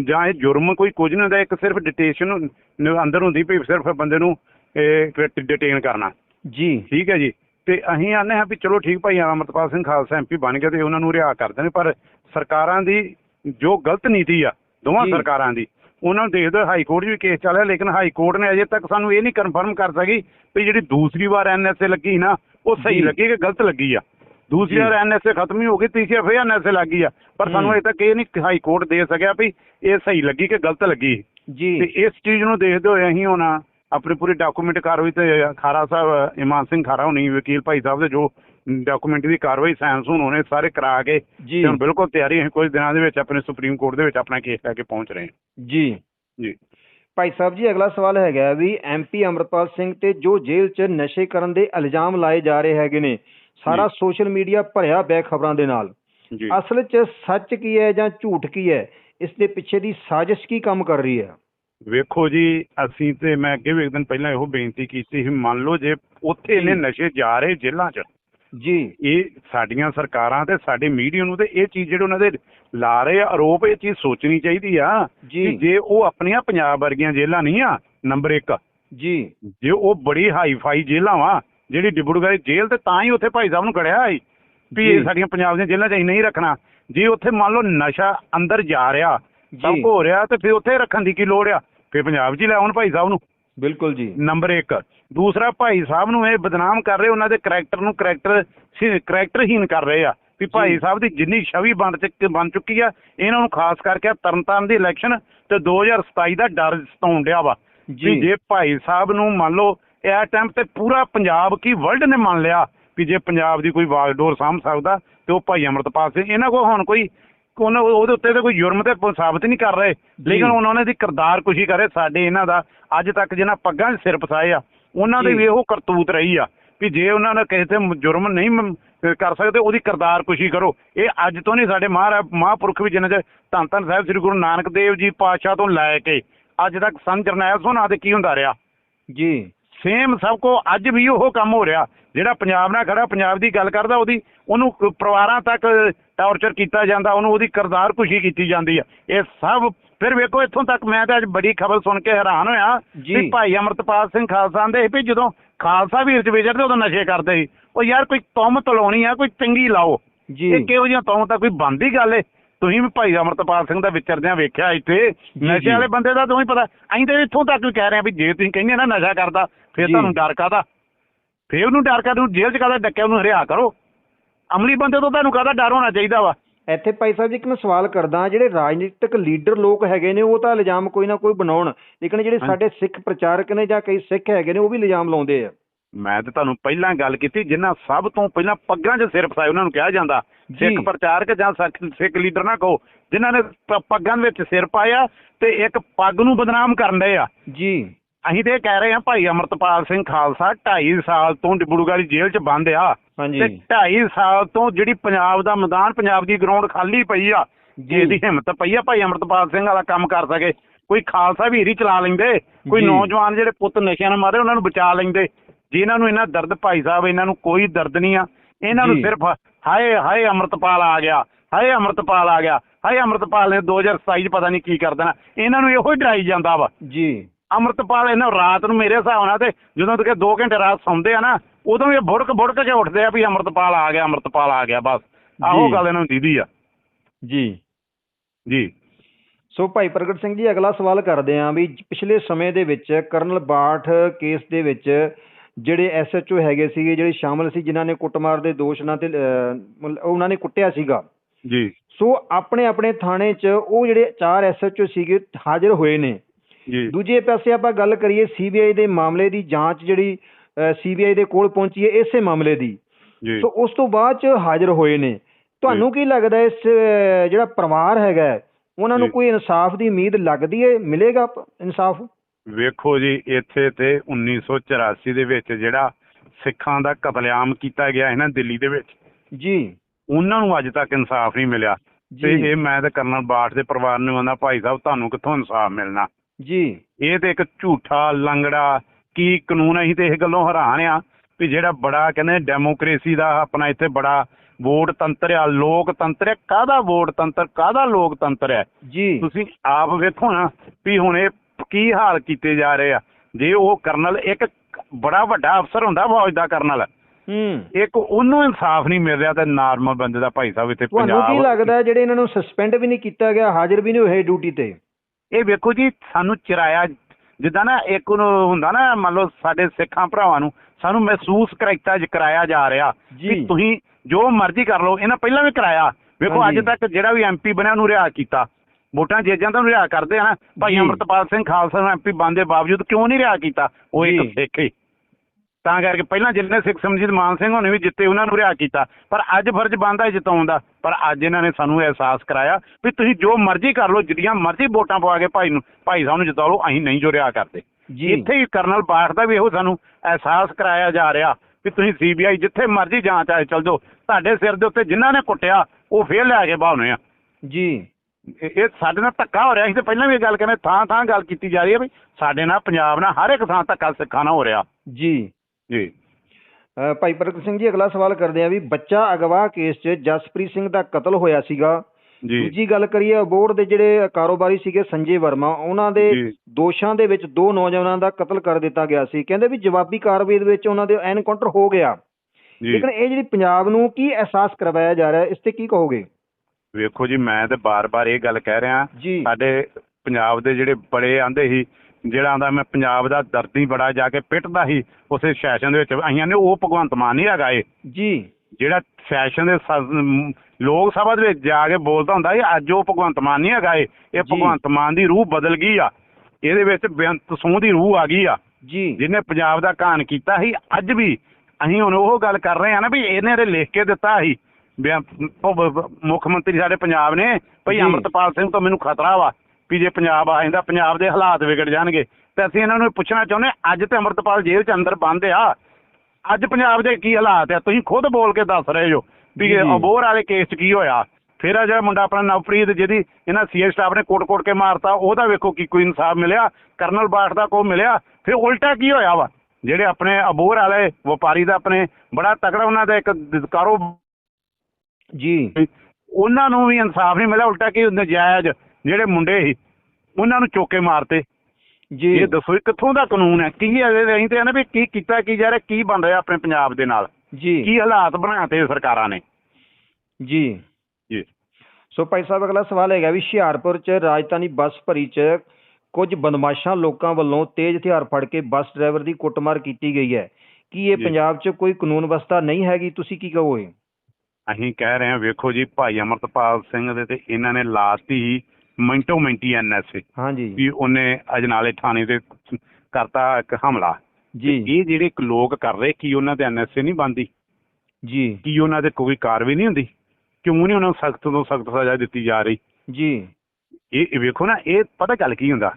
ਜਾਂ ਇਹ ਜੁਰਮ ਕੋਈ ਕੁਝ ਨਹੀਂ ਹੁੰਦਾ ਇੱਕ ਸਿਰਫ ਡਿਟੇਸ਼ਨ ਅੰਦਰ ਹੁੰਦੀ ਵੀ ਸਿਰਫ ਬੰਦੇ ਨੂੰ ਡਿਟੇਨ ਕਰਨਾ। ਜੀ। ਠੀਕ ਹੈ ਜੀ। ਤੇ ਅਸੀਂ ਆਨੇ ਹਾਂ ਵੀ ਚਲੋ ਠੀਕ ਭਾਈ ਅਮਰਤਪਾਲ ਸਿੰਘ ਖਾਲਸਾ ਐਮਪੀ ਬਣ ਗਏ ਤੇ ਉਹਨਾਂ ਨੂੰ ਰਿਹਾ ਕਰ ਦੇਣ ਪਰ ਸਰਕਾਰਾਂ ਦੀ ਜੋ ਗਲਤ ਨੀਤੀ ਆ ਦੋਵਾਂ। ਸਰਕਾਰਾਂ ਦੀ ਉਹਨਾਂ ਨੂੰ ਦੇਖਦੇ ਹਾਈ ਕੋਰਟ ਵੀ ਕੇਸ ਚੱਲਿਆ ਲੇਕਿਨ ਹਾਈ ਕੋਰਟ ਨੇ ਅਜੇ ਤੱਕ ਸਾਨੂੰ ਇਹ ਨਹੀਂ ਕਨਫਰਮ ਕਰ ਸਕੀ ਵੀ ਜਿਹੜੀ ਦੂਸਰੀ ਵਾਰ ਐਨਐਸਏ ਲੱਗੀ ਨਾ ਉਹ ਸਹੀ। ਲੱਗੀ ਕਿ ਗਲਤ ਲੱਗੀ ਆ ਦੂਸਰੀ। ਵਾਰ ਐਨਐਸਏ ਖਤਮ ਹੀ ਹੋ ਗਈ ਤੀਸਰੀ ਵਾਰ ਐਨਐਸਏ ਲੱਗੀ ਆ ਪਰ ਸਾਨੂੰ। ਅਜੇ ਤੱਕ ਇਹ ਨਹੀਂ ਹਾਈ ਕੋਰਟ ਦੇ ਸਕਿਆ ਵੀ ਇਹ ਸਹੀ ਲੱਗੀ ਕਿ ਗਲਤ ਲੱਗੀ ਤੇ ਜੀ ਇਸ ਚੀਜ਼ ਨੂੰ ਦੇਖਦੇ ਹੋਏ ਅਸੀਂ ਹੁਣ ਆਪਣੇ ਪੂਰੇ ਡਾਕੂਮੈਂਟ ਕਾਰਵਾਈ ਤੇ ਖਾਰਾ ਸਾਹਿਬ ਇਮਾਨ ਸਿੰਘ ਖਾਰਾ ਹੋਣੀ ਵਕੀਲ ਭਾਈ ਸਾਹਿਬ ਦੇ ਜੋ ਡਾਕੂਮੈਂਟ ਦੀ ਕਾਰਵਾਈ ਹੁਣ ਉਹਨੇ ਸਾਰੇ ਕਰਾ ਕੇ ਜੀ। ਹੁਣ ਬਿਲਕੁਲ ਤਿਆਰੀ ਹੈ ਕੁਝ ਦਿਨਾਂ ਦੇ ਵਿੱਚ ਆਪਣੇ ਸੁਪਰੀਮ ਕੋਰਟ ਦੇ ਵਿੱਚ ਆਪਣਾ ਕੇਸ ਲੈ ਕੇ ਪਹੁੰਚ ਰਹੇ ਹਾਂ। ਜੀ। ਜੀ। ਭਾਈ ਸਾਹਿਬ ਜੀ ਅਗਲਾ ਸਵਾਲ ਹੈਗਾ ਵੀ ਐਮਪੀ ਅਮਰਪਾਲ ਸਿੰਘ ਤੇ ਜੋ ਜੇਲ੍ਹ 'ਚ ਨਸ਼ੇ ਕਰਨ ਦੇ ਇਲਜ਼ਾਮ ਲਾਏ ਜਾ ਰਹੇ ਹੈਗੇ ਨੇ ਸਾਰਾ ਸੋਸ਼ਲ ਮੀਡੀਆ ਭਰਿਆ ਪਿਆ ਖਬਰਾਂ ਦੇ ਨਾਲ। ਅਸਲ 'ਚ ਸੱਚ ਕੀ ਹੈ ਜਾਂ ਝੂਠ ਕੀ ਹੈ ਇਸ ਦੇ ਪਿੱਛੇ ਦੀ ਸਾਜ਼ਿਸ਼ ਕੀ ਕੰਮ ਕਰ ਰਹੀ ਹੈ? ਵੇਖੋ ਜੀ ਅਸੀਂ ਤੇ ਮੈਂ ਅੱਗੇ ਵੀ ਇੱਕ ਦਿਨ ਪਹਿਲਾਂ ਇਹੋ ਬੇਨਤੀ ਕੀਤੀ ਸੀ ਮੰਨ ਲਓ ਜੇ ਉੱਥੇ ਇਹਨੇ। ਨਸ਼ੇ ਜਾ ਰਹੇ ਜੇਲ੍ਹਾਂ 'ਚ ਜੀ ਇਹ ਸਾਡੀਆਂ ਸਰਕਾਰਾਂ ਤੇ ਸਾਡੇ ਮੀਡੀਆ ਨੂੰ ਤੇ ਇਹ ਚੀਜ਼ ਜਿਹੜੇ ਉਹਨਾਂ ਦੇ ਲਾ ਰਹੇ ਆ ਆਰੋਪ ਇਹ ਚੀਜ਼ ਸੋਚਣੀ ਚਾਹੀਦੀ ਆ। ਕਿ ਜੇ ਉਹ ਆਪਣੀਆਂ ਪੰਜਾਬ ਵਰਗੀਆਂ ਜੇਲ੍ਹਾਂ ਨਹੀਂ ਆ ਨੰਬਰ 1 ਜੀ ਜੇ ਉਹ ਬੜੀ ਹਾਈ ਫਾਈ ਜੇਲ੍ਹਾਂ ਵਾ ਜਿਹੜੀ ਡਿਬੜੂਗੜ੍ਹ ਜੇਲ੍ਹ ਤੇ ਤਾਂ ਹੀ ਉੱਥੇ ਭਾਈ ਸਾਹਿਬ ਨੂੰ ਕੜਿਆ ਸੀ ਵੀ। ਇਹ ਸਾਡੀਆਂ ਪੰਜਾਬ ਦੀਆਂ ਜੇਲ੍ਹਾਂ 'ਚ ਅਸੀਂ ਨਹੀਂ ਰੱਖਣਾ ਜੇ ਉੱਥੇ ਮੰਨ ਲਓ ਨਸ਼ਾ ਅੰਦਰ ਜਾ ਰਿਹਾ ਸਭ ਹੋ ਰਿਹਾ ਤੇ ਫਿਰ ਉੱਥੇ ਰੱਖਣ ਦੀ ਕੀ ਲੋੜ ਆ? ਫਿਰ ਪੰਜਾਬ 'ਚ ਹੀ ਲੈ ਆਉਣ ਭਾਈ ਸਾਹਿਬ ਨੂੰ। ਬਿਲਕੁਲ ਜੀ। ਨੰਬਰ 1 ਦੂਸਰਾ ਭਾਈ ਸਾਹਿਬ ਨੂੰ ਇਹ ਬਦਨਾਮ ਕਰ ਰਹੇ ਉਹਨਾਂ ਦੇ ਕਰੈਕਟਰ ਨੂੰ ਕਰੈਕਟਰ ਕਰੈਕਟਰਹੀਨ ਕਰ ਰਹੇ ਆ। ਵੀ ਭਾਈ। ਸਾਹਿਬ ਦੀ ਜਿੰਨੀ ਛਵੀ ਬਣ ਚੁੱਕੀ ਬਣ ਚੁੱਕੀ ਆ ਇਹਨਾਂ ਨੂੰ ਖਾਸ ਕਰਕੇ ਤਰਨਤਾਰਨ ਦੀ ਇਲੈਕਸ਼ਨ ਤੇ 2027 ਦਾ ਡਰ ਸਤਾਉਣ ਡਿਆ ਵਾ। ਵੀ ਜੀ ਜੇ ਭਾਈ ਸਾਹਿਬ ਨੂੰ ਮੰਨ ਲਓ ਇਹ ਟਾਈਮ ਤੇ ਪੂਰਾ ਪੰਜਾਬ ਕੀ ਵਰਲਡ ਨੇ ਮੰਨ ਲਿਆ ਵੀ ਜੇ ਪੰਜਾਬ ਦੀ ਕੋਈ ਵਾਗਡੋਰ ਸਾਂਭ ਸਕਦਾ ਤੇ ਉਹ ਭਾਈ ਅਮਰਤਪਾਲ ਸਿੰਘ ਇਹਨਾਂ ਕੋਲ ਹੁਣ ਕੋਈ ਉਹਨਾਂ ਉਹਦੇ ਉੱਤੇ ਤੇ ਕੋਈ ਜੁਰਮ ਤੇ ਸਾਬਤ ਨਹੀਂ ਕਰ ਰਹੇ। ਲੇਕਿਨ ਉਹਨਾਂ ਦੀ ਕਿਰਦਾਰ ਕੁਸ਼ੀ ਕਰੇ ਸਾਡੇ ਇਹਨਾਂ ਦਾ। ਅੱਜ ਤੱਕ ਜਿਹਨਾਂ ਪੱਗਾਂ 'ਚ ਸਿਰ ਫਸਾਏ ਆ ਉਹਨਾਂ ਦੀ। ਵੀ ਇਹੋ ਕਰਤੂਤ ਰਹੀ ਆ ਵੀ ਜੇ ਉਹਨਾਂ ਨੇ ਕਿਸੇ ਤੇ ਜੁਰਮ ਨਹੀਂ ਕਰ ਸਕਦੇ ਉਹਦੀ ਕਿਰਦਾਰ ਕੁਸ਼ੀ ਕਰੋ। ਇਹ ਅੱਜ ਤੋਂ ਨਹੀਂ ਸਾਡੇ ਮਹਾਰਾ ਮਹਾਂਪੁਰਖ ਵੀ ਜਿਨ੍ਹਾਂ ਚ ਧੰਨ ਧੰਨ ਸਾਹਿਬ ਸ੍ਰੀ ਗੁਰੂ ਨਾਨਕ ਦੇਵ ਜੀ ਪਾਤਸ਼ਾਹ ਤੋਂ ਲੈ ਕੇ ਅੱਜ ਤੱਕ ਸੰਤ ਜਰਨੈਲ ਉਹਨਾਂ ਤੇ ਕੀ ਹੁੰਦਾ ਰਿਹਾ? ਜੀ। ਸੇਮ ਸਭ ਕੋ ਅੱਜ ਵੀ ਉਹ ਕੰਮ ਹੋ ਰਿਹਾ। ਜਿਹੜਾ ਪੰਜਾਬ ਨਾਲ ਖੜਾ ਪੰਜਾਬ ਦੀ ਗੱਲ ਕਰਦਾ ਉਹਦੀ ਉਹਨੂੰ ਪਰਿਵਾਰਾਂ ਤੱਕ ਟਾਰਚਰ ਕੀਤਾ ਜਾਂਦਾ ਉਹਨੂੰ ਉਹਦੀ ਕਿਰਦਾਰ ਕੁਸ਼ੀ ਕੀਤੀ ਜਾਂਦੀ ਆ। ਇਹ ਸਭ ਫਿਰ ਵੇਖੋ ਇੱਥੋਂ ਤੱਕ ਮੈਂ ਤਾਂ ਅੱਜ ਬੜੀ ਖਬਰ ਸੁਣ ਕੇ ਹੈਰਾਨ ਹੋਇਆ। ਵੀ ਭਾਈ ਅਮਰਤਪਾਲ ਸਿੰਘ ਖਾਲਸਾ ਦੇ ਵੀ ਜਦੋਂ ਖਾਲਸਾ ਵੀਰ ਚ ਵਿਚਰਦੇ ਉਦੋਂ ਨਸ਼ੇ ਕਰਦੇ ਸੀ। ਉਹ ਯਾਰ ਕੋਈ ਤੁਮ ਲਾਉਣੀ ਆ ਕੋਈ ਚੰਗੀ ਲਾਓ। ਜੀ। ਇਹ ਕਿਹੋ ਜਿਹੀਆਂ ਤੁਮ ਤਾਂ ਕੋਈ ਬੰਦੀ ਗੱਲ ਏ। ਤੁਸੀਂ ਵੀ ਭਾਈ ਅਮਰਤਪਾਲ ਸਿੰਘ ਦਾ ਵਿਚਰਦਿਆਂ ਵੇਖਿਆ ਇੱਥੇ ਨਸ਼ੇ। ਵਾਲੇ ਬੰਦੇ ਦਾ ਤੁਹਾਨੂੰ ਪਤਾ। ਅਸੀਂ ਤਾਂ ਇੱਥੋਂ ਤੱਕ ਵੀ ਕਹਿ ਰਹੇ ਆ ਵੀ ਜੇ ਤੁਸੀਂ ਕਹਿੰਦੇ ਨਾ ਨਸ਼ਾ ਕਰਦਾ ਫਿਰ। ਤੁਹਾਨੂੰ ਡਰ ਕਾਦਾ ਫਿਰ ਉਹਨੂੰ ਡਰ ਉਹਨੂੰ ਜੇਲ੍ਹ ਚ ਕਾਹਦਾ ਡੱਕਿਆ? ਉਹਨੂੰ ਹਰਿਆ ਕਰੋ। ਅਮਲੀ ਬੰਦੇ ਤੋਂ ਤੁਹਾਨੂੰ ਕਾਹਦਾ ਡਰ ਹੋਣਾ ਚਾਹੀਦਾ ਵਾ? ਇੱਥੇ ਭਾਈ ਸਾਹਿਬ ਜੀ ਇੱਕ ਮੈਂ ਸਵਾਲ ਕਰਦਾ ਜਿਹੜੇ ਰਾਜਨੀਤਿਕ ਲੀਡਰ ਲੋਕ ਹੈਗੇ ਨੇ ਉਹ ਤਾਂ ਇਲਜ਼ਾਮ ਕੋਈ ਨਾ ਕੋਈ ਬਣਾਉਣ ਲੇਕਿਨ ਜਿਹੜੇ। ਸਾਡੇ ਸਿੱਖ ਪ੍ਰਚਾਰਕ ਨੇ ਜਾਂ ਕਈ ਸਿੱਖ ਹੈਗੇ ਨੇ ਉਹ ਵੀ ਇਲਜ਼ਾਮ ਲਾਉਂਦੇ ਆ। ਮੈਂ ਤੇ ਤੁਹਾਨੂੰ ਪਹਿਲਾਂ ਗੱਲ ਕੀਤੀ ਜਿਨ੍ਹਾਂ ਸਭ ਤੋਂ ਪਹਿਲਾਂ ਪੱਗਾਂ 'ਚ ਸਿਰ ਫਸਾਏ ਉਹਨਾਂ ਨੂੰ ਕਿਹਾ ਜਾਂਦਾ। ਸਿੱਖ। ਪ੍ਰਚਾਰਕ ਜਾਂ ਸਿੱਖ ਲੀਡਰ ਨਾ ਕਹੋ ਜਿਨ੍ਹਾਂ ਨੇ ਪੱਗਾਂ ਦੇ ਵਿੱਚ ਸਿਰ ਪਾਇਆ ਤੇ ਇੱਕ ਪੱਗ ਨੂੰ ਬਦਨਾਮ ਕਰਨ ਡਏ ਆ। ਜੀ। ਅਸੀਂ ਤੇ ਇਹ ਕਹਿ ਰਹੇ ਹਾਂ ਭਾਈ ਅਮਰਤਪਾਲ ਸਿੰਘ ਖਾਲਸਾ 2.5 ਸਾਲ ਤੋਂ ਡਿਬੜੂਗੜ੍ਹ ਜੇਲ੍ਹ 'ਚ ਬੰਦ ਆ। ਹਾਂਜੀ। ਤੇ 2.5 ਸਾਲ ਤੋਂ ਜਿਹੜੀ ਪੰਜਾਬ ਦਾ ਮੈਦਾਨ ਪੰਜਾਬ ਦੀ ਗਰਾਊਂਡ ਖਾਲੀ ਪਈ ਆ ਜੀ। ਦੀ ਹਿੰਮਤ ਪਈ ਆ ਭਾਈ ਅਮਰਤਪਾਲ ਸਿੰਘ ਵਾਲਾ ਕੰਮ ਕਰ ਸਕੇ। ਕੋਈ ਖਾਲਸਾ ਵੀਰ ਹੀ ਚਲਾ ਲੈਂਦੇ ਕੋਈ। ਨੌਜਵਾਨ ਜਿਹੜੇ ਪੁੱਤ ਨਸ਼ਿਆਂ ਨਾਲ ਮਾਰੇ ਉਹਨਾਂ ਨੂੰ ਬਚਾ ਲੈਂਦੇ। ਜਿਨ੍ਹਾਂ ਨੂੰ ਇਹਨਾਂ ਦਰਦ ਭਾਈ ਸਾਹਿਬ ਇਹਨਾਂ ਨੂੰ ਕੋਈ ਦਰਦ ਨਹੀਂ ਆ। ਇਹਨਾਂ ਨੂੰ। ਸਿਰਫ ਹਾਏ ਹਾਏ ਅਮਰਤਪਾਲ ਆ ਗਿਆ ਹਾਏ ਅਮਰਤਪਾਲ ਆ ਗਿਆ ਹਾਏ ਅਮਰਤਪਾਲ ਨੇ 2027 ਚ ਪਤਾ ਨਹੀਂ ਕੀ ਕਰ ਦੇਣਾ। ਇਹਨਾਂ ਨੂੰ ਇਹੋ ਹੀ ਡਰਾਈ ਜਾਂਦਾ ਵਾ। ਜੀ। ਅਮਰਤਪਾਲ ਇਹਨਾਂ ਰਾਤ ਨੂੰ ਮੇਰੇ ਹਿਸਾਬ ਨਾਲ ਤੇ ਜਦੋਂ ਤੱਕ 2 ਘੰਟੇ ਰਾਤ ਸੌਂਦੇ ਆ ਨਾ ਉਦੋਂ ਇਹ ਬੁੜਕ ਬੁੜਕ ਕੇ ਉੱਠਦੇ ਆ ਵੀ ਅਮਰਤਪਾਲ ਆ ਗਿਆ ਅਮਰਤਪਾਲ ਆ ਗਿਆ ਬਸ। ਆਹੋ। ਗੱਲ ਇਹਨਾਂ ਨੂੰ ਦੀਦੀ ਆ। ਜੀ। ਜੀ। ਸੋ ਭਾਈ ਪ੍ਰਗਟ ਸਿੰਘ ਜੀ ਅਗਲਾ ਸਵਾਲ ਕਰਦੇ ਆਂ ਵੀ ਪਿਛਲੇ ਸਮੇਂ ਦੇ ਵਿੱਚ ਕਰਨਲ ਬਾਠ ਕੇਸ ਦੇ ਵਿੱਚ ਜਿਹੜੇ ਐਸਐਚਓ ਹੈਗੇ ਸੀਗੇ ਜਿਹੜੇ ਸ਼ਾਮਲ ਸੀ ਜਿਨ੍ਹਾਂ ਨੇ ਕੁੱਟਮਾਰ ਦੇ ਦੋਸ਼ ਨਾਲ ਤੇ ਉਹਨਾਂ ਨੇ ਕੁੱਟਿਆ ਸੀਗਾ। ਜੀ। ਸੋ ਆਪਣੇ ਆਪਣੇ ਥਾਣੇ 'ਚ ਉਹ ਜਿਹੜੇ ਚਾਰ ਐਸਐਚਓ ਸੀਗੇ ਹਾਜ਼ਰ ਹੋਏ ਨੇ। ਜੀ। ਦੂਜੇ ਪਾਸੇ ਆਪਾਂ ਗੱਲ ਕਰੀਏ ਸੀਬੀਆਈ ਦੇ ਮਾਮਲੇ ਦੀ ਜਾਂਚ ਜਿਹੜੀ ਸੀਬੀਆਈ ਦੇ ਕੋਲ ਪਹੁੰਚੀ ਹੈ ਇਸੇ ਮਾਮਲੇ ਦੀ। ਜੀ। ਸੋ ਉਸ ਤੋਂ ਬਾਅਦ 'ਚ ਹਾਜ਼ਰ ਹੋਏ ਨੇ। ਤੁਹਾਨੂੰ ਕੀ ਲੱਗਦਾ ਇਸ ਜਿਹੜਾ ਪਰਿਵਾਰ ਹੈਗਾ ਉਹਨਾਂ ਨੂੰ। ਕੋਈ ਇਨਸਾਫ ਦੀ ਉਮੀਦ ਲੱਗਦੀ ਹੈ? ਮਿਲੇਗਾ ਇਨਸਾਫ? ਵੇਖੋ ਜੀ ਇੱਥੇ ਤੇ 1984 ਦੇ ਵਿੱਚ ਜਿਹੜਾ ਸਿੱਖਾਂ ਦਾ ਕਤਲੇਆਮ ਕੀਤਾ ਗਿਆ ਹੈ ਨਾ ਦਿੱਲੀ ਦੇ ਵਿੱਚ। ਜੀ। ਉਹਨਾਂ ਨੂੰ ਅੱਜ ਤੱਕ ਇਨਸਾਫ ਨਹੀਂ ਮਿਲਿਆ। ਤੇ ਇਹ ਮੈਂ ਤੇ ਕਰਨਲ ਬਾਠ ਦੇ ਪਰਿਵਾਰ ਨੂੰ ਆਂਦਾ ਭਾਈ ਸਾਹਿਬ ਤੁਹਾਨੂੰ ਕਿੱਥੋਂ ਇਨਸਾਫ ਮਿਲਣਾ? ਜੀ। ਇਹ ਤੇ ਇੱਕ ਝੂਠਾ ਲੰਗੜਾ ਕੀ ਕਾਨੂੰਨ ਅਸੀਂ ਤੇ ਇਹ ਗੱਲੋਂ ਹੈਰਾਨ ਆ ਵੀ ਜਿਹੜਾ ਬੜਾ ਕਹਿੰਦੇ ਡੈਮੋਕ੍ਰੇਸੀ ਦਾ ਆਪਣਾ ਇੱਥੇ ਬੜਾ ਵੋਟ ਤੰਤਰ ਆ ਲੋਕਤੰਤਰ ਹੈ ਕਾਹਦਾ ਵੋਟ ਤੰਤਰ ਕਾਹਦਾ ਲੋਕਤੰਤਰ ਹੈ? ਜੀ। ਤੁਸੀਂ ਆਪ ਵੇਖੋ ਨਾ ਵੀ ਹੁਣ ਇਹ ਕੀ ਹਾਲ ਕੀਤੇ ਜਾ ਰਹੇ ਆ। ਜੇ ਉਹ ਕਰਨਲ ਇੱਕ ਬੜਾ ਵੱਡਾ ਅਫਸਰ ਹੁੰਦਾ ਫੌਜ ਦਾ ਕਰਨਲ ਹੂੰ। ਇੱਕ ਉਹਨੂੰ ਇਨਸਾਫ ਨਹੀਂ ਮਿਲ ਰਿਹਾ ਤੇ ਨਾਰਮਲ ਬੰਦੇ ਦਾ ਭਾਈ ਸਾਹਿਬ ਇੱਥੇ ਤੁਹਾਨੂੰ ਕੀ ਪੰਜਾਬ ਲੱਗਦਾ ਜਿਹੜੇ ਇਹਨਾਂ ਨੂੰ ਸਸਪੈਂਡ ਵੀ ਨਹੀਂ ਕੀਤਾ ਗਿਆ ਹਾਜ਼ਰ ਵੀ ਨਹੀਂ ਹੋਏ ਡਿਊਟੀ ਤੇ? ਇਹ ਵੇਖੋ ਜੀ ਸਾਨੂੰ ਚਿਰਾਇਆ ਜਿੱਦਾਂ ਨਾ ਇੱਕ ਨੂੰ ਹੁੰਦਾ ਨਾ ਮੰਨ ਲਓ ਸਾਡੇ ਸਿੱਖਾਂ ਭਰਾਵਾਂ ਨੂੰ ਸਾਨੂੰ ਮਹਿਸੂਸ ਕਰਾਇਆ ਕਰਾਇਆ ਜਾ ਰਿਹਾ। ਵੀ ਤੁਸੀਂ ਜੋ ਮਰਜ਼ੀ ਕਰ ਲਓ ਇਹਨਾਂ ਪਹਿਲਾਂ ਵੀ ਕਰਾਇਆ ਵੇਖੋ ਅੱਜ। ਤੱਕ ਜਿਹੜਾ ਵੀ ਐਮਪੀ ਬਣਿਆ ਉਹਨੂੰ ਰਿਹਾ ਕੀਤਾ ਵੋਟਾਂ ਜੇਜਾਂ ਤੋਂ ਰਿਹਾ ਕਰਦੇ ਆ ਨਾ ਭਾਈ। ਅਮਰਤਪਾਲ ਸਿੰਘ ਖਾਲਸਾ ਨੂੰ ਐਮਪੀ ਬਣਨ ਦੇ ਬਾਵਜੂਦ ਕਿਉਂ ਨਹੀਂ ਰਿਹਾ ਕੀਤਾ ਉਹ ਇੱਕ। ਸਿੱਖ ਹੀ ਤਾਂ ਕਰਕੇ ਪਹਿਲਾਂ ਜਿੰਨੇ ਸਿੱਖ ਸਮਝੀਤ ਮਾਨ ਸਿੰਘ ਹੋਣੇ ਵੀ ਜਿੱਤੇ ਉਹਨਾਂ ਨੂੰ ਰਿਹਾ ਕੀਤਾ ਪਰ ਅੱਜ ਫਰਜ਼ ਬਣਦਾ ਹੈ ਜਿਤਾਉਣ ਦਾ ਪਰ ਅੱਜ ਇਹਨਾਂ ਨੇ ਸਾਨੂੰ ਅਹਿਸਾਸ ਕਰਾਇਆ ਵੀ ਤੁਸੀਂ ਜੋ ਮਰਜ਼ੀ ਕਰ ਲਓ ਜਿੱਡੀਆਂ ਮਰਜ਼ੀ ਵੋਟਾਂ ਪਵਾ ਕੇ ਭਾਈ ਨੂੰ ਭਾਈ ਸਾਹਿਬ ਨੂੰ ਜਿਤਾ ਲਓ ਅਸੀਂ ਨਹੀਂ ਜੋ ਰਿਹਾ ਕਰਦੇ। ਇੱਥੇ ਹੀ ਕਰਨਲ ਬਾਠ ਦਾ ਵੀ ਇਹੋ ਸਾਨੂੰ ਅਹਿਸਾਸ ਕਰਾਇਆ ਜਾ ਰਿਹਾ ਵੀ ਤੁਸੀਂ ਸੀਬੀਆਈ ਜਿੱਥੇ ਮਰਜ਼ੀ ਜਾਂਚ ਆਏ ਚਲ ਜਾਓ ਤੁਹਾਡੇ ਸਿਰ ਦੇ ਉੱਤੇ ਜਿਨ੍ਹਾਂ ਨੇ ਕੁੱਟਿਆ ਉਹ ਫੇਰ ਲਿਆ ਕੇ ਬਾਹਨੇ ਆ। ਜੀ। ਇਹ ਸਾਡੇ ਨਾਲ ਧੱਕਾ ਹੋ ਰਿਹਾ ਅਸੀਂ ਤੇ ਪਹਿਲਾਂ ਵੀ ਇਹ ਗੱਲ ਕਹਿੰਦੇ ਥਾਂ ਥਾਂ ਗੱਲ ਕੀਤੀ ਜਾ ਰਹੀ ਹੈ ਵੀ ਸਾਡੇ ਨਾਲ ਪੰਜਾਬ ਨਾਲ ਹਰ ਇੱਕ ਥਾਂ ਧੱਕਾ ਸਿੱਖਾਂ ਨਾਲ ਹੋ ਰਿਹਾ। ਜੀ। ਜੀ। ਭਾਈ ਪ੍ਰਗਟ ਸਿੰਘ ਜੀ ਅਗਲਾ ਸਵਾਲ ਕਰਦੇ ਆ ਵੀ ਬੱਚਾ ਅਗਵਾ ਕੇਸ 'ਚ ਜਸਪ੍ਰੀਤ ਸਿੰਘ ਦਾ ਕਤਲ ਹੋਇਆ ਸੀਗਾ। ਜੀ। ਦੂਜੀ ਗੱਲ ਕਰੀਏ ਅਬੋਹਰ ਦੇ ਜਿਹੜੇ ਕਾਰੋਬਾਰੀ ਸੀਗੇ ਸੰਜੇ ਵਰਮਾ ਉਹਨਾਂ ਦੇ। ਦੋਸ਼ਾਂ ਦੇ ਵਿੱਚ ਦੋ ਨੌਜਵਾਨਾਂ ਦਾ ਕਤਲ ਕਰ ਦਿੱਤਾ ਗਿਆ ਸੀ। ਕਹਿੰਦੇ ਵੀ ਜਵਾਬੀ ਕਾਰਵਾਈ ਦੇ ਵਿੱਚ ਉਹਨਾਂ ਦੇ ਐਨਕਾਊਂਟਰ ਹੋ ਗਿਆ। ਲੇਕਿਨ ਇਹ ਜਿਹੜੀ ਪੰਜਾਬ ਨੂੰ ਕੀ ਅਹਿਸਾਸ ਕਰਵਾਇਆ ਜਾ ਰਿਹਾ ਇਸ ਤੇ ਕੀ ਕਹੋਗੇ? ਵੇਖੋ ਜੀ ਮੈਂ ਤੇ ਬਾਰ-ਬਾਰ ਇਹ ਗੱਲ ਕਹਿ ਰਿਹਾ। ਸਾਡੇ ਪੰਜਾਬ ਦੇ ਜਿਹੜੇ ਬੜੇ ਆਂਦੇ ਸੀ ਜਿਹੜਾ ਆਂਦਾ ਮੈਂ ਪੰਜਾਬ ਦਾ ਦਰਦੀ ਬੜਾ ਜਾ ਕੇ ਪਿੱਟਦਾ ਸੀ ਉਸੇ ਸੈਸ਼ਨ ਦੇ ਵਿੱਚ। ਆਈਆਂ ਨੇ ਉਹ ਭਗਵੰਤ ਮਾਨ ਨਹੀਂ ਹੈਗਾ ਇਹ। ਜੀ। ਜਿਹੜਾ ਸੈਸ਼ਨ ਦੇ ਲੋਕ ਸਭਾ ਦੇ ਵਿੱਚ ਜਾ ਕੇ ਬੋਲਦਾ ਹੁੰਦਾ ਇਹ ਅੱਜ ਉਹ ਭਗਵੰਤ ਮਾਨ ਨਹੀਂ ਹੈਗਾ ਇਹ। ਭਗਵੰਤ ਮਾਨ ਦੀ ਰੂਹ ਬਦਲ ਗਈ ਆ। ਇਹਦੇ ਵਿੱਚ ਬੇਅੰਤ ਸੂਹ ਦੀ ਰੂਹ ਆ ਗਈ ਆ। ਜੀ। ਜਿਹਨੇ ਪੰਜਾਬ ਦਾ ਕਾਨ ਕੀਤਾ ਸੀ ਅੱਜ ਵੀ ਅਸੀਂ ਹੁਣ ਉਹ ਗੱਲ ਕਰ ਰਹੇ ਆ ਨਾ ਵੀ ਇਹਨੇ ਤੇ ਲਿਖ ਕੇ ਦਿੱਤਾ ਸੀ। ਮੁੱਖ ਮੰਤਰੀ ਸਾਡੇ ਪੰਜਾਬ ਨੇ ਭਈ। ਅੰਮ੍ਰਿਤਪਾਲ ਸਿੰਘ ਤੋਂ ਮੈਨੂੰ ਖਤਰਾ ਵਾ। ਵੀ ਜੇ ਪੰਜਾਬ ਆ ਜਾਂਦਾ ਪੰਜਾਬ ਦੇ ਹਾਲਾਤ ਵਿਗੜ ਜਾਣਗੇ। ਤੇ ਅਸੀਂ ਇਹਨਾਂ ਨੂੰ ਪੁੱਛਣਾ ਚਾਹੁੰਦੇ ਅੱਜ ਤੇ ਅੰਮ੍ਰਿਤਪਾਲ ਜੇਲ੍ਹ ਚ ਅੰਦਰ ਬੰਦ ਆ। ਅੱਜ ਪੰਜਾਬ ਦੇ ਕੀ ਹਾਲਾਤ ਆ? ਤੁਸੀਂ ਖੁਦ ਬੋਲ ਕੇ ਦੱਸ ਰਹੇ ਹੋ ਵੀ। ਅਬੋਰ ਵਾਲੇ ਕੇਸ 'ਚ ਕੀ ਹੋਇਆ? ਫਿਰ ਆ ਜਿਹੜਾ ਮੁੰਡਾ ਆਪਣਾ ਨਵਪ੍ਰੀਤ ਜਿਹਦੀ ਇਹਨਾਂ ਸੀਏ ਸਟਾਫ ਨੇ ਕੋਟ-ਕੋਟ ਕੇ ਮਾਰਤਾ ਉਹਦਾ ਵੇਖੋ ਕੀ ਕੋਈ ਇਨਸਾਫ ਮਿਲਿਆ ਕਰਨਲ ਬਾਠ ਦਾ ਕੋ ਮਿਲਿਆ। ਫਿਰ ਉਲਟਾ ਕੀ ਹੋਇਆ ਵਾ? ਜਿਹੜੇ ਆਪਣੇ ਅਬੋਰ ਵਾਲੇ ਵਪਾਰੀ ਦਾ ਆਪਣੇ ਬੜਾ ਤਕੜਾ ਉਹਨਾਂ ਦਾ ਇੱਕ ਕਾਰੋ ਜੀ। ਉਹਨਾਂ ਨੂੰ ਵੀ ਇਨਸਾਫ ਨਹੀਂ ਮਿਲਿਆ ਉਲਟਾ ਕੀ ਨਜਾਇਜ਼ ਜਿਹੜੇ ਮੁੰਡੇ ਸੀ ਉਹਨਾਂ ਨੂੰ ਚੋਕੇ ਮਾਰਤੇ। ਜੀ। ਇਹ ਦੱਸੋ ਕਿੱਥੋਂ ਦਾ ਕਾਨੂੰਨ ਹੈ? ਕੀ ਹੈ? ਅਸੀਂ ਤੇ ਨਾ ਵੀ ਕੀ ਕੀਤਾ ਕੀ ਜਾ ਰਿਹਾ ਕੀ ਬਣ ਰਿਹਾ ਆਪਣੇ ਪੰਜਾਬ ਦੇ ਨਾਲ? ਜੀ। ਕੀ ਹਾਲਾਤ ਬਣਾਤੇ ਸਰਕਾਰਾਂ ਨੇ? ਜੀ। ਜੀ। ਸੋ ਭਾਈ ਸਾਹਿਬ ਅਗਲਾ ਸਵਾਲ ਹੈਗਾ ਵੀ ਹੁਸ਼ਿਆਰਪੁਰ 'ਚ ਰਾਜਧਾਨੀ ਬੱਸ ਭਰੀ 'ਚ ਕੁਝ ਬਦਮਾਸ਼ਾਂ ਲੋਕਾਂ ਵੱਲੋਂ ਤੇਜ਼ ਹਥਿਆਰ ਫੜ ਕੇ ਬੱਸ ਡਰਾਈਵਰ ਦੀ ਕੁੱਟਮਾਰ ਕੀਤੀ ਗਈ ਹੈ। ਕੀ ਇਹ। ਪੰਜਾਬ 'ਚ ਕੋਈ ਕਾਨੂੰਨ ਵਿਵਸਥਾ ਨਹੀਂ ਹੈਗੀ? ਤੁਸੀਂ ਕੀ ਕਹੋਗੇ? ਅਸੀਂ ਕਹਿ ਰਹੇ ਹਾਂ ਵੇਖੋ ਜੀ ਭਾਈ ਅਮਰਤਪਾਲ ਸਿੰਘ ਦੇ ਤੇ ਇਹਨਾਂ ਨੇ ਲਾਸਟ ਹੀ ਮਿੰਟੋ ਮਿੰਟੀ ਐਨਐਸਏ ਹਾਂਜੀ। ਵੀ ਉਹਨੇ ਅਜਨਾਲੇ ਥਾਣੇ ਤੇ ਕਰਤਾ ਇੱਕ ਹਮਲਾ। ਜੀ। ਇਹ ਜਿਹੜੇ ਇੱਕ ਲੋਕ ਕਰ ਰਹੇ ਕੀ ਉਹਨਾਂ ਤੇ ਐਨਐਸਏ ਨਹੀਂ ਬੰਦੀ ਜੀ। ਕੀ ਉਹਨਾਂ ਤੇ ਕੋਈ ਕਾਰਵਾਈ ਨਹੀਂ ਹੁੰਦੀ? ਕਿਉਂ ਨਹੀਂ ਉਹਨਾਂ ਨੂੰ ਸਖਤ ਤੋਂ ਸਖਤ ਸਜ਼ਾ ਦਿੱਤੀ ਜਾ ਰਹੀ? ਜੀ। ਇਹ ਵੇਖੋ ਨਾ ਇਹ ਪਤਾ ਗੱਲ ਕੀ ਹੁੰਦਾ?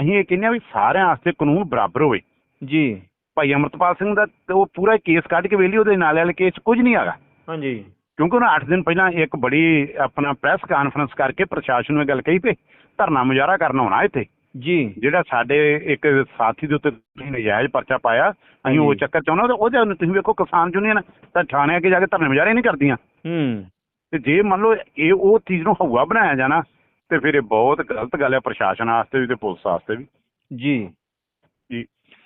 ਅਸੀਂ ਇਹ ਕਹਿੰਦੇ ਹਾਂ ਵੀ ਸਾਰਿਆਂ ਵਾਸਤੇ ਕਾਨੂੰਨ ਬਰਾਬਰ ਹੋਵੇ। ਜੀ। ਭਾਈ ਅਮਰਤਪਾਲ ਸਿੰਘ ਦਾ ਉਹ ਪੂਰਾ ਕੇਸ ਕੱਢ ਕੇ ਵੇਲੀ ਉਹਦੇ ਨਾਲ ਵਾਲੇ ਕੇਸ ਕੁਝ ਨਹੀਂ ਹੈਗਾ। ਹਾਂਜੀ। ਕਿਉਂਕਿ ਉਹਨਾਂ 8 ਦਿਨ ਪਹਿਲਾਂ ਇੱਕ ਬੜੀ ਆਪਣਾ ਪ੍ਰੈਸ ਕਾਨਫਰੰਸ ਕਰਕੇ ਪ੍ਰਸ਼ਾਸਨ ਨੂੰ ਇਹ ਗੱਲ ਕਹੀ ਤੇ ਧਰਨਾ ਮੁਜ਼ਾਹਰਾ ਕਰਨ ਆਉਣਾ ਇੱਥੇ। ਜੀ। ਜਿਹੜਾ ਸਾਡੇ ਇੱਕ ਸਾਥੀ ਦੇ ਉੱਤੇ ਨਜਾਇਜ਼ ਪਰਚਾ ਪਾਇਆ ਅਸੀਂ ਉਹ। ਚੱਕਰ ਚਾਹੁੰਦਾ ਤੇ ਉਹਦੇ ਨੂੰ ਤੁਸੀਂ ਵੇਖੋ ਕਿਸਾਨ ਯੂਨੀਅਨ ਤਾਂ ਥਾਣੇ ਅੱਗੇ ਜਾ ਕੇ ਧਰਨੇ ਮੁਜ਼ਾਹਰੇ ਨਹੀਂ ਕਰਦੀਆਂ। ਹੂੰ। ਤੇ ਜੇ ਮੰਨ ਲਓ ਇਹ ਉਹ ਚੀਜ਼ ਨੂੰ ਹਊਆ ਬਣਾਇਆ ਜਾਣਾ ਤੇ ਫਿਰ ਇਹ ਬਹੁਤ ਗਲਤ ਗੱਲ ਹੈ ਪ੍ਰਸ਼ਾਸਨ ਵਾਸਤੇ ਵੀ ਤੇ ਪੁਲਿਸ ਵਾਸਤੇ ਵੀ। ਜੀ। ਜੀ।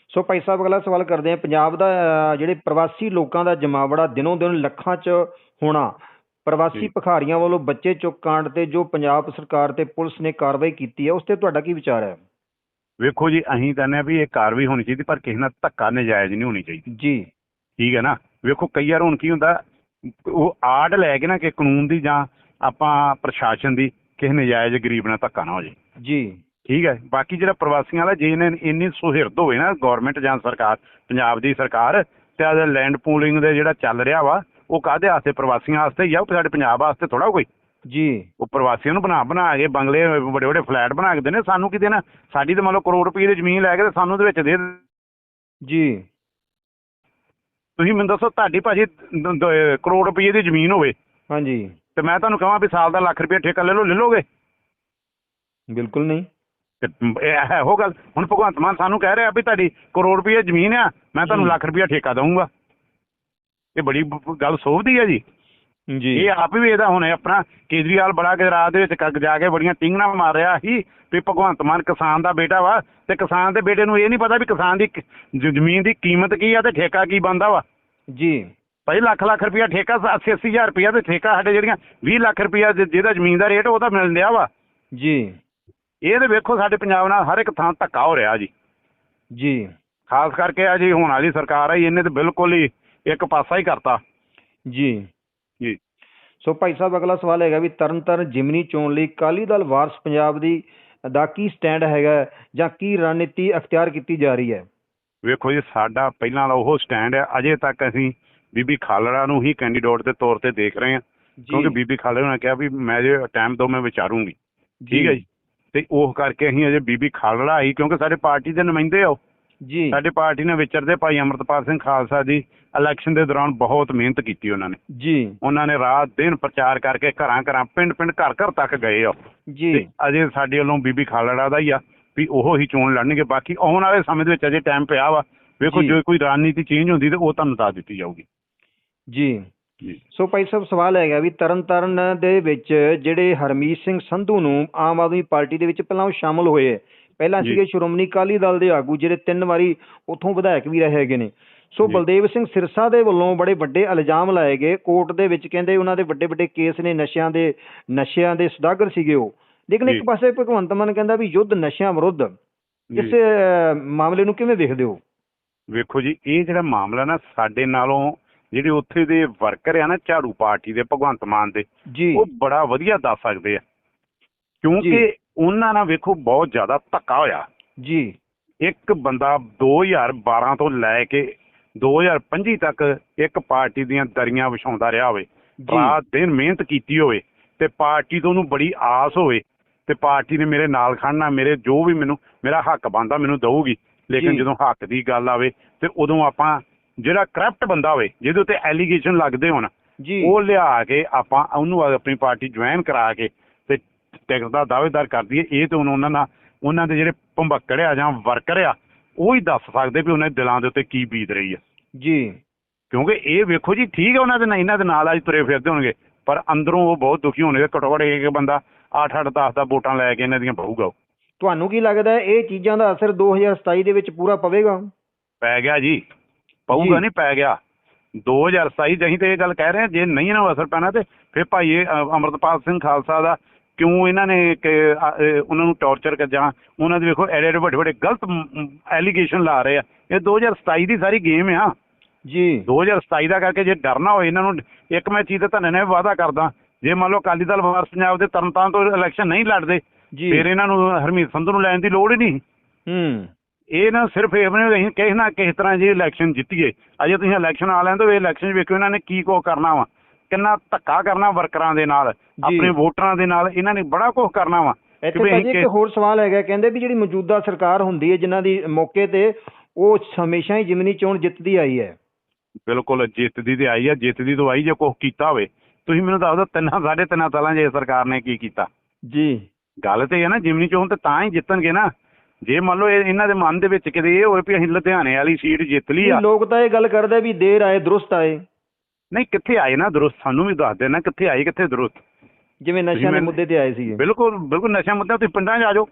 ਸੋ ਭਾਈ ਸਾਹਿਬ ਅਗਲਾ ਸਵਾਲ ਕਰਦੇ ਹਾਂ ਪੰਜਾਬ ਦਾ ਜਿਹੜੇ ਪ੍ਰਵਾਸੀ ਲੋਕਾਂ ਦਾ ਜਮਾਵੜਾ ਦਿਨੋਂ ਦਿਨ ਲੱਖਾਂ 'ਚ ਹੋਣਾ। ਪ੍ਰਵਾਸੀ। ਭਿਖਾਰੀਆਂ ਵੱਲੋਂ ਬੱਚੇ ਚੁੱਕ ਕਾਂਡ ਤੇ ਜੋ ਪੰਜਾਬ ਸਰਕਾਰ ਤੇ ਪੁਲਿਸ ਨੇ ਕਾਰਵਾਈ ਕੀਤੀ ਹੈ ਉਸ ਤੇ ਤੁਹਾਡਾ ਕੀ ਵਿਚਾਰ ਹੈ? ਵੇਖੋ ਜੀ ਅਸੀਂ ਕਹਿੰਦੇ ਆ ਵੀ ਇਹ ਕਾਰਵਾਈ ਹੋਣੀ ਚਾਹੀਦੀ ਪਰ ਕਿਸੇ ਨਾਲ ਧੱਕਾ ਨਜਾਇਜ਼ ਨਹੀਂ ਹੋਣੀ ਚਾਹੀਦੀ। ਜੀ। ਠੀਕ ਹੈ ਨਾ? ਵੇਖੋ ਕਈ ਵਾਰ ਹੁਣ ਕੀ ਹੁੰਦਾ ਉਹ ਆੜ ਲੈ ਕੇ ਨਾ ਕਿ ਕਾਨੂੰਨ ਦੀ ਜਾਂ ਆਪਾਂ ਪ੍ਰਸ਼ਾਸਨ ਦੀ ਕਿਸੇ ਨਜਾਇਜ਼ ਗਰੀਬ ਨਾਲ ਧੱਕਾ ਨਾ ਹੋ ਜੇ। ਜੀ। ਠੀਕ ਹੈ? ਬਾਕੀ ਜਿਹੜਾ ਪ੍ਰਵਾਸੀਆਂ ਦਾ ਜੇ ਇਹਨੇ ਇੰਨੀ ਸੁਹਿਰਦ ਹੋਵੇ ਨਾ ਗਵਰਨਮੈਂਟ ਜਾਂ ਸਰਕਾਰ ਪੰਜਾਬ ਦੀ ਸਰਕਾਰ ਤੇ ਆ ਲੈਂਡ ਪੂਲਿੰਗ ਦੇ ਜਿਹੜਾ ਚੱਲ ਰਿਹਾ ਵਾ ਉਹ ਕਾਹਦੇ ਵਾਸਤੇ ਪ੍ਰਵਾਸੀਆਂ ਵਾਸਤੇ ਹੀ ਆ ਉਹ ਸਾਡੇ ਪੰਜਾਬ ਵਾਸਤੇ ਥੋੜਾ ਕੋਈ? ਜੀ। ਉਹ ਪ੍ਰਵਾਸੀਆਂ ਨੂੰ ਬਣਾ ਬਣਾ ਕੇ ਬੰਗਲੇ ਵੱਡੇ ਵੱਡੇ ਫਲੈਟ ਬਣਾ ਕੇ ਦੇਣੇ ਸਾਨੂੰ ਕੀ ਦੇਣਾ? ਸਾਡੀ ਤਾਂ ਮੰਨ ਲਓ ਕਰੋੜ ਰੁਪਏ ਦੀ ਜ਼ਮੀਨ ਲੈ ਕੇ ਤੇ ਸਾਨੂੰ ਉਹਦੇ ਵਿੱਚ ਦੇ ਜੀ। ਤੁਸੀਂ ਮੈਨੂੰ ਦੱਸੋ ਤੁਹਾਡੀ ਭਾਜੀ ਦ- ਦ- ਕਰੋੜ ਰੁਪਏ ਦੀ ਜ਼ਮੀਨ ਹੋਵੇ ਹਾਂਜੀ। ਤੇ ਮੈਂ ਤੁਹਾਨੂੰ ਕਹਾਂ ਵੀ ਸਾਲ ਦਾ ਲੱਖ ਰੁਪਏ ਠੇਕਾ ਲੈ ਲਓ ਲੈ ਲੋਗੇ? ਬਿਲਕੁਲ ਨਹੀਂ। ਇਹ ਹੈ ਗੱਲ। ਹੁਣ ਭਗਵੰਤ ਮਾਨ ਸਾਨੂੰ ਕਹਿ ਰਿਹਾ ਵੀ ਤੁਹਾਡੀ ਕਰੋੜ ਰੁਪਏ ਜ਼ਮੀਨ ਆ ਮੈਂ ਤੁਹਾਨੂੰ। ਲੱਖ ਰੁਪਏ ਠੇਕਾ ਦਊਂਗਾ। ਇਹ ਬੜੀ ਗੱਲ ਸੋਭਦੀ ਹੈ ਜੀ। ਜੀ। ਇਹ ਆਪ ਵੀ ਇਹਦਾ ਹੁਣ ਆਪਣਾ ਕੇਜਰੀਵਾਲ ਬੜਾ ਗੁਜਰਾਤ ਦੇ ਵਿੱਚ ਕੱਗ ਜਾ ਕੇ ਬੜੀਆਂ ਟਿੰਗਣਾ ਮਾਰ ਰਿਹਾ ਸੀ ਵੀ ਭਗਵੰਤ ਮਾਨ ਕਿਸਾਨ ਦਾ ਬੇਟਾ ਵਾ ਤੇ ਕਿਸਾਨ ਦੇ ਬੇਟੇ ਨੂੰ ਇਹ ਨਹੀਂ ਪਤਾ ਵੀ ਕਿਸਾਨ ਦੀ ਜ਼ਮੀਨ ਦੀ ਕੀਮਤ ਕੀ ਆ ਤੇ ਠੇਕਾ ਕੀ ਬੰਦਾ ਵਾ। ਜੀ। ਭਾਈ ਲੱਖ ਲੱਖ ਰੁਪਇਆ ਠੇਕਾ 80 ਅੱਸੀ ਹਜ਼ਾਰ ਰੁਪਇਆ ਤੇ ਠੇਕਾ ਸਾਡੇ ਜਿਹੜੀਆਂ 20 ਲੱਖ ਰੁਪਇਆ ਜਿਹਦਾ ਜ਼ਮੀਨ ਦਾ ਰੇਟ ਉਹ ਤਾਂ ਮਿਲ ਰਿਹਾ ਵਾ। ਜੀ। ਇਹ ਤੇ ਵੇਖੋ ਸਾਡੇ ਪੰਜਾਬ ਨਾਲ ਹਰ ਇੱਕ ਥਾਂ ਧੱਕਾ ਹੋ ਰਿਹਾ ਜੀ। ਜੀ। ਖਾਸ ਕਰਕੇ ਆ ਜੀ ਹੁਣ ਵਾਲੀ ਸਰਕਾਰ ਆ ਇਹਨੇ ਤੇ ਬਿਲਕੁਲ ਹੀ ਇੱਕ ਪਾਸਾ ਹੀ ਕਰਤਾ। ਜੀ। ਜੀ। ਸੋ ਭਾਈ ਸਾਹਿਬ ਅਗਲਾ ਸਵਾਲ ਹੈਗਾ ਵੀ ਤਰਨਤਾਰਨ ਜਿਮਨੀ ਚੋਣ ਲਈ ਅਕਾਲੀ ਦਲ ਵਾਰਸ ਪੰਜਾਬ ਦੀ ਦਾ ਕੀ ਸਟੈਂਡ ਹੈਗਾ ਜਾਂ ਕੀ ਰਣਨੀਤੀ ਅਖਤਿਆਰ ਕੀਤੀ ਜਾ ਰਹੀ ਹੈ? ਵੇਖੋ ਜੀ ਸਾਡਾ ਪਹਿਲਾਂ ਵਾਲਾ ਉਹ ਸਟੈਂਡ ਹੈ। ਅਜੇ ਤੱਕ ਅਸੀਂ ਬੀਬੀ ਖਾਲੜਾ ਨੂੰ ਹੀ ਕੈਂਡੀਡੇਟ ਦੇ ਤੌਰ ਤੇ ਦੇਖ ਰਹੇ ਹਾਂ। ਕਿਉਂਕਿ ਬੀਬੀ ਖਾਲੜਾ ਨੇ ਕਿਹਾ ਵੀ ਮੈਂ ਜੇ ਟਾਈਮ ਦੋ ਮੈਂ ਵਿਚਾਰੂੰਗੀ। ਠੀਕ ਹੈ ਜੀ। ਤੇ ਉਹ ਕਰਕੇ ਅਸੀਂ ਅਜੇ ਬੀਬੀ ਖਾਲੜਾ ਆਈ ਕਿਉਂਕਿ ਸਾਡੇ ਪਾਰਟੀ ਦੇ ਨੁਮਾਇੰਦੇ ਆ ਉਹ। ਜੀ। ਸਾਡੇ ਪਾਰਟੀ ਨੇ ਵਿਚਰਦੇ ਭਾਈ ਅਮਰਤਪਾਲ ਸਿੰਘ ਖਾਲਸਾ ਜੀ ਇਲੈਕਸ਼ਨ ਦੇ ਦੌਰਾਨ ਬਹੁਤ ਮਿਹਨਤ ਕੀਤੀ ਉਹਨਾਂ ਨੇ। ਜੀ। ਉਹਨਾਂ ਨੇ ਰਾਤ ਦਿਨ ਪ੍ਰਚਾਰ ਕਰਕੇ ਘਰਾਂ ਘਰਾਂ ਪਿੰਡ ਪਿੰਡ ਘਰ ਘਰ ਤੱਕ ਗਏ ਆ। ਜੀ। ਅਜੇ ਸਾਡੇ ਵੱਲੋਂ ਬੀਬੀ ਖਾਲੜਾ ਦਾ ਹੀ ਆ ਵੀ ਉਹ ਹੀ ਚੋਣ ਲੜਨਗੇ। ਬਾਕੀ ਆਉਣ ਵਾਲੇ ਸਮੇਂ ਦੇ ਵਿੱਚ ਅਜੇ ਟਾਈਮ ਪਿਆ ਵਾ। ਵੇਖੋ ਜੀ। ਕੋਈ ਰਣਨੀਤੀ ਚੇਂਜ ਹੁੰਦੀ ਤੇ ਉਹ ਤੁਹਾਨੂੰ ਦੱਸ ਦਿੱਤੀ ਜਾਊਗੀ। ਜੀ। ਜੀ। ਸੋ ਭਾਈ ਸਾਹਿਬ ਸਵਾਲ ਹੈਗਾ ਵੀ ਤਰਨਤਾਰਨ ਦੇ ਵਿੱਚ ਜਿਹੜੇ ਹਰਮੀਤ ਸਿੰਘ ਸੰਧੂ ਨੂੰ ਆਮ ਆਦਮੀ ਪਾਰਟੀ ਦੇ ਵਿੱਚ ਪਹਿਲਾਂ ਉਹ ਸ਼ਾਮਲ ਹੋਏ ਹੈ। ਪਹਿਲਾਂ। ਸੀਗੇ ਸ਼੍ਰੋਮਣੀ ਅਕਾਲੀ ਦਲ ਦੇ ਆਗੂ ਜਿਹੜੇ ਤਿੰਨ ਵਾਰੀ ਉੱਥੋਂ ਵਿਧਾਇਕ ਵੀ ਰਹੇ ਹੈਗੇ ਨੇ ਸੋ। ਬਲਦੇਵ ਸਿੰਘ ਸਿਰਸਾ ਦੇ ਵੱਲੋਂ ਬੜੇ ਵੱਡੇ ਇਲਜ਼ਾਮ ਲਾਏ ਗਏ ਕੋਰਟ ਦੇ ਵਿੱਚ ਕਹਿੰਦੇ ਉਹਨਾਂ ਦੇ ਵੱਡੇ ਵੱਡੇ ਕੇਸ ਨੇ ਨਸ਼ਿਆਂ ਦੇ ਨਸ਼ਿਆਂ ਦੇ ਸੁਦਾਗਰ ਸੀਗੇ ਉਹ ਲੇਕਿਨ ਇੱਕ। ਪਾਸੇ ਭਗਵੰਤ ਮਾਨ ਕਹਿੰਦਾ ਵੀ ਯੁੱਧ ਨਸ਼ਿਆਂ ਵਿਰੁੱਧ। ਇਸ ਮਾਮਲੇ ਨੂੰ ਕਿਵੇਂ ਵੇਖਦੇ ਹੋ ਵੇਖੋ ਜੀ ਇਹ ਜਿਹੜਾ ਮਾਮਲਾ ਨਾ ਸਾਡੇ ਨਾਲੋਂ ਜਿਹੜੇ ਉੱਥੇ ਦੇ ਵਰਕਰ ਆ ਨਾ ਝਾੜੂ ਪਾਰਟੀ ਦੇ ਭਗਵੰਤ ਮਾਨ ਦੇ ਉਹ ਬੜਾ ਵਧੀਆ ਦੱਸ ਸਕਦੇ ਆ ਕਿਉਂਕਿ ਉਹਨਾਂ ਨਾਲ ਵੇਖੋ ਬਹੁਤ ਜ਼ਿਆਦਾ ਧੱਕਾ ਹੋਇਆ। ਜੀ। ਇੱਕ ਬੰਦਾ 2012 ਤੋਂ ਲੈ ਕੇ 2025 ਤੱਕ ਇੱਕ ਪਾਰਟੀ ਦੀਆਂ ਦਰੀਆਂ ਵਿਛਾਉਂਦਾ ਰਿਹਾ ਹੋਵੇ ਰਾਤ ਦਿਨ ਮਿਹਨਤ ਕੀਤੀ ਹੋਵੇ ਤੇ ਪਾਰਟੀ ਤੋਂ ਉਹਨੂੰ ਬੜੀ ਆਸ ਹੋਵੇ ਤੇ ਪਾਰਟੀ ਨੇ ਮੇਰੇ ਨਾਲ ਖੜਨਾ ਮੇਰੇ ਜੋ ਵੀ ਮੈਨੂੰ ਮੇਰਾ ਹੱਕ ਬਣਦਾ ਮੈਨੂੰ ਦਊਗੀ। ਲੇਕਿਨ। ਜਦੋਂ ਹੱਕ ਦੀ ਗੱਲ ਆਵੇ ਤੇ ਉਦੋਂ ਆਪਾਂ ਜਿਹੜਾ ਕਰਪਟ ਬੰਦਾ ਹੋਵੇ ਜਿਹਦੇ ਉੱਤੇ ਐਲੀਗੇਸ਼ਨ ਲੱਗਦੇ ਹੋਣ ਉਹ ਲਿਆ ਕੇ ਆਪਾਂ ਉਹਨੂੰ ਆਪਣੀ ਪਾਰਟੀ ਜੁਆਇਨ ਕਰਾ ਕੇ ਟਿਕਟ ਦਾ ਦਾਅਵੇਦਾਰ ਕਰ ਦਈਏ ਇਹ ਤੇ ਹੁਣ ਉਹਨਾਂ ਨਾਲ ਉਹਨਾਂ ਦੇ ਜਿਹੜੇ ਭੰਬਕੜ ਆ ਜਾਂ ਵਰਕਰ ਆ ਉਹ ਹੀ ਦੱਸ ਸਕਦੇ ਵੀ ਉਹਨਾਂ ਦੇ ਦਿਲਾਂ ਦੇ ਉੱਤੇ ਕੀ ਬੀਤ ਰਹੀ ਆ ਜੀ। ਕਿਉਂਕਿ ਇਹ ਵੇਖੋ ਜੀ ਠੀਕ ਹੈ ਉਹਨਾਂ ਦੇ ਨਾਲ ਇਹਨਾਂ ਦੇ ਨਾਲ ਅੱਜ ਤੁਰੇ ਫਿਰਦੇ ਹੋਣਗੇ ਪਰ ਅੰਦਰੋਂ ਉਹ ਬਹੁਤ ਦੁਖੀ ਹੋਣਗੇ ਘੱਟੋ ਘੱਟ ਇੱਕ ਬੰਦਾ 8-8 10 ਦਾ ਵੋਟਾਂ ਲੈ ਕੇ ਇਹਨਾਂ ਦੀਆਂ ਉਹ। ਤੁਹਾਨੂੰ ਕੀ ਲੱਗਦਾ ਹੈ ਇਹ ਚੀਜ਼ਾਂ ਦਾ ਅਸਰ 2027 ਦੇ ਵਿੱਚ ਪੂਰਾ ਪਵੇਗਾ? ਪੈ ਗਿਆ ਜੀ। ਪਊਗਾ। ਨਹੀਂ ਪੈ ਗਿਆ। 2027 ਚ ਅਸੀਂ ਤੇ ਇਹ ਗੱਲ ਕਹਿ ਰਹੇ ਹਾਂ ਜੇ ਨਹੀਂ ਨੂੰ ਅਸਰ ਪੈਣਾ ਤੇ ਫਿਰ ਭਾਈ ਅਮਰਤਪਾਲ ਸਿੰਘ ਖਾਲਸਾ ਦਾ ਕਿਉਂ ਇਹਨਾਂ ਨੇ ਕਿ ਉਹਨਾਂ ਨੂੰ ਟੌਰਚਰ ਕਰ ਜਾਂ ਉਹਨਾਂ ਦੇ ਵੇਖੋ ਐਡੇ ਐਡੇ ਵੱਡੇ ਵੱਡੇ ਗਲਤ ਐਲੀਗੇਸ਼ਨ ਲਾ ਰਹੇ ਆ। ਇਹ 2027 ਦੀ ਸਾਰੀ ਗੇਮ ਆ। ਜੀ। 2027 ਦਾ ਕਰਕੇ ਜੇ ਡਰਨਾ ਹੋਏ ਇਹਨਾਂ ਨੂੰ ਇੱਕ ਮੈਂ ਚੀਜ਼ ਤਾਂ ਤੁਹਾਨੂੰ ਨੇ ਵਾਅਦਾ ਕਰਦਾ। ਜੇ ਮੰਨ ਲਓ ਅਕਾਲੀ ਦਲ ਵਾਰਸ ਪੰਜਾਬ ਦੇ ਤਰਨਤਾਰਨ ਤੋਂ ਇਲੈਕਸ਼ਨ ਨਹੀਂ ਲੜਦੇ ਜੀ। ਫਿਰ ਇਹਨਾਂ ਨੂੰ ਹਰਮੀਤ ਸੰਧੂ ਨੂੰ ਲੈਣ ਦੀ ਲੋੜ ਹੀ ਨਹੀਂ। ਹੂੰ। ਇਹ ਨਾ ਸਿਰਫ ਇਹ ਬਣੇ ਅਸੀਂ ਕਿਸੇ ਨਾ ਕਿਸੇ ਤਰ੍ਹਾਂ ਜੀ ਇਲੈਕਸ਼ਨ ਜਿੱਤੀਏ। ਅਜੇ ਤੁਸੀਂ ਇਲੈਕਸ਼ਨ ਆ ਲੈਣ ਤੋਂ ਇਹ ਇਲੈਕਸ਼ਨ ਵੇਖੋ ਇਹਨਾਂ ਨੇ ਕੀ ਕੁਛ ਕਰਨਾ ਵਾ। ਕਿੰਨਾ ਧੱਕਾ ਕਰਨਾ ਵਰਕਰਾਂ ਦੇ ਨਾਲ ਆਪਣੇ ਵੋਟਰਾਂ ਦੇ ਨਾਲ ਇਹਨਾਂ ਨੇ ਬੜਾ ਕੁਝ ਕਰਨਾ ਵਾ। ਇੱਥੇ ਭਾਜੀ ਇੱਕ ਹੋਰ ਸਵਾਲ ਹੈਗਾ ਕਹਿੰਦੇ ਵੀ ਜਿਹੜੀ ਮੌਜੂਦਾ ਸਰਕਾਰ ਹੁੰਦੀ ਹੈ ਜਿਨ੍ਹਾਂ ਦੀ ਮੌਕੇ ਤੇ ਉਹ ਹਮੇਸ਼ਾ ਹੀ ਜਿਮਨੀ ਚੋਣ ਜਿੱਤਦੀ ਆਈ ਹੈ। ਬਿਲਕੁਲ ਜਿੱਤਦੀ ਤੇ ਆਈ ਆ ਜਿੱਤਦੀ ਤੋਂ ਆਈ ਜੇ ਕੁਝ ਕੀਤਾ ਹੋਵੇ। ਤੁਸੀਂ ਮੈਨੂੰ ਦੱਸ ਦਿਓ ਤਿੰਨਾਂ ਸਾਢੇ ਤਿੰਨਾਂ ਸਾਲਾਂ ਇਹ ਸਰਕਾਰ ਨੇ ਕੀ ਕੀਤਾ? ਜੀ। ਗੱਲ ਤੇ ਹੈ ਨਾ ਜਿਮਨੀ ਚੋਣ ਤੇ ਤਾਂ ਹੀ ਜਿੱਤਣਗੇ ਨਾ। ਜੇ ਮੰਨ ਲਓ ਇਹ ਇਹਨਾਂ ਦੇ ਮਨ ਦੇ ਵਿੱਚ ਕਿਤੇ ਇਹ ਹੋਵੇ ਵੀ ਅਸੀਂ ਲੁਧਿਆਣੇ ਵਾਲੀ ਸੀਟ ਜਿੱਤ ਲਈ ਆ। ਲੋਕ ਤਾਂ ਇਹ ਗੱਲ ਕਰਦੇ ਵੀ ਦੇਰ ਆਏ ਦਰੁਸਤ ਆਏ। ਨਹੀਂ ਕਿੱਥੇ ਆਏ ਨਾ ਦਰੁਸਤ? ਸਾਨੂੰ ਵੀ ਦੱਸ ਦੇਣਾ ਕਿੱਥੇ ਆਏ ਕਿੱਥੇ ਦਰੁਸਤ? ਜਿਵੇਂ ਨਸ਼ਿਆਂ ਦੇ ਮੁੱਦੇ ਤੇ ਆਏ ਸੀਗੇ। ਬਿਲਕੁਲ ਬਿਲਕੁਲ ਨਸ਼ਾ ਮੁੱਦਾ ਤੁਸੀਂ ਪਿੰਡਾਂ 'ਚ ਆ ਜਾਓ।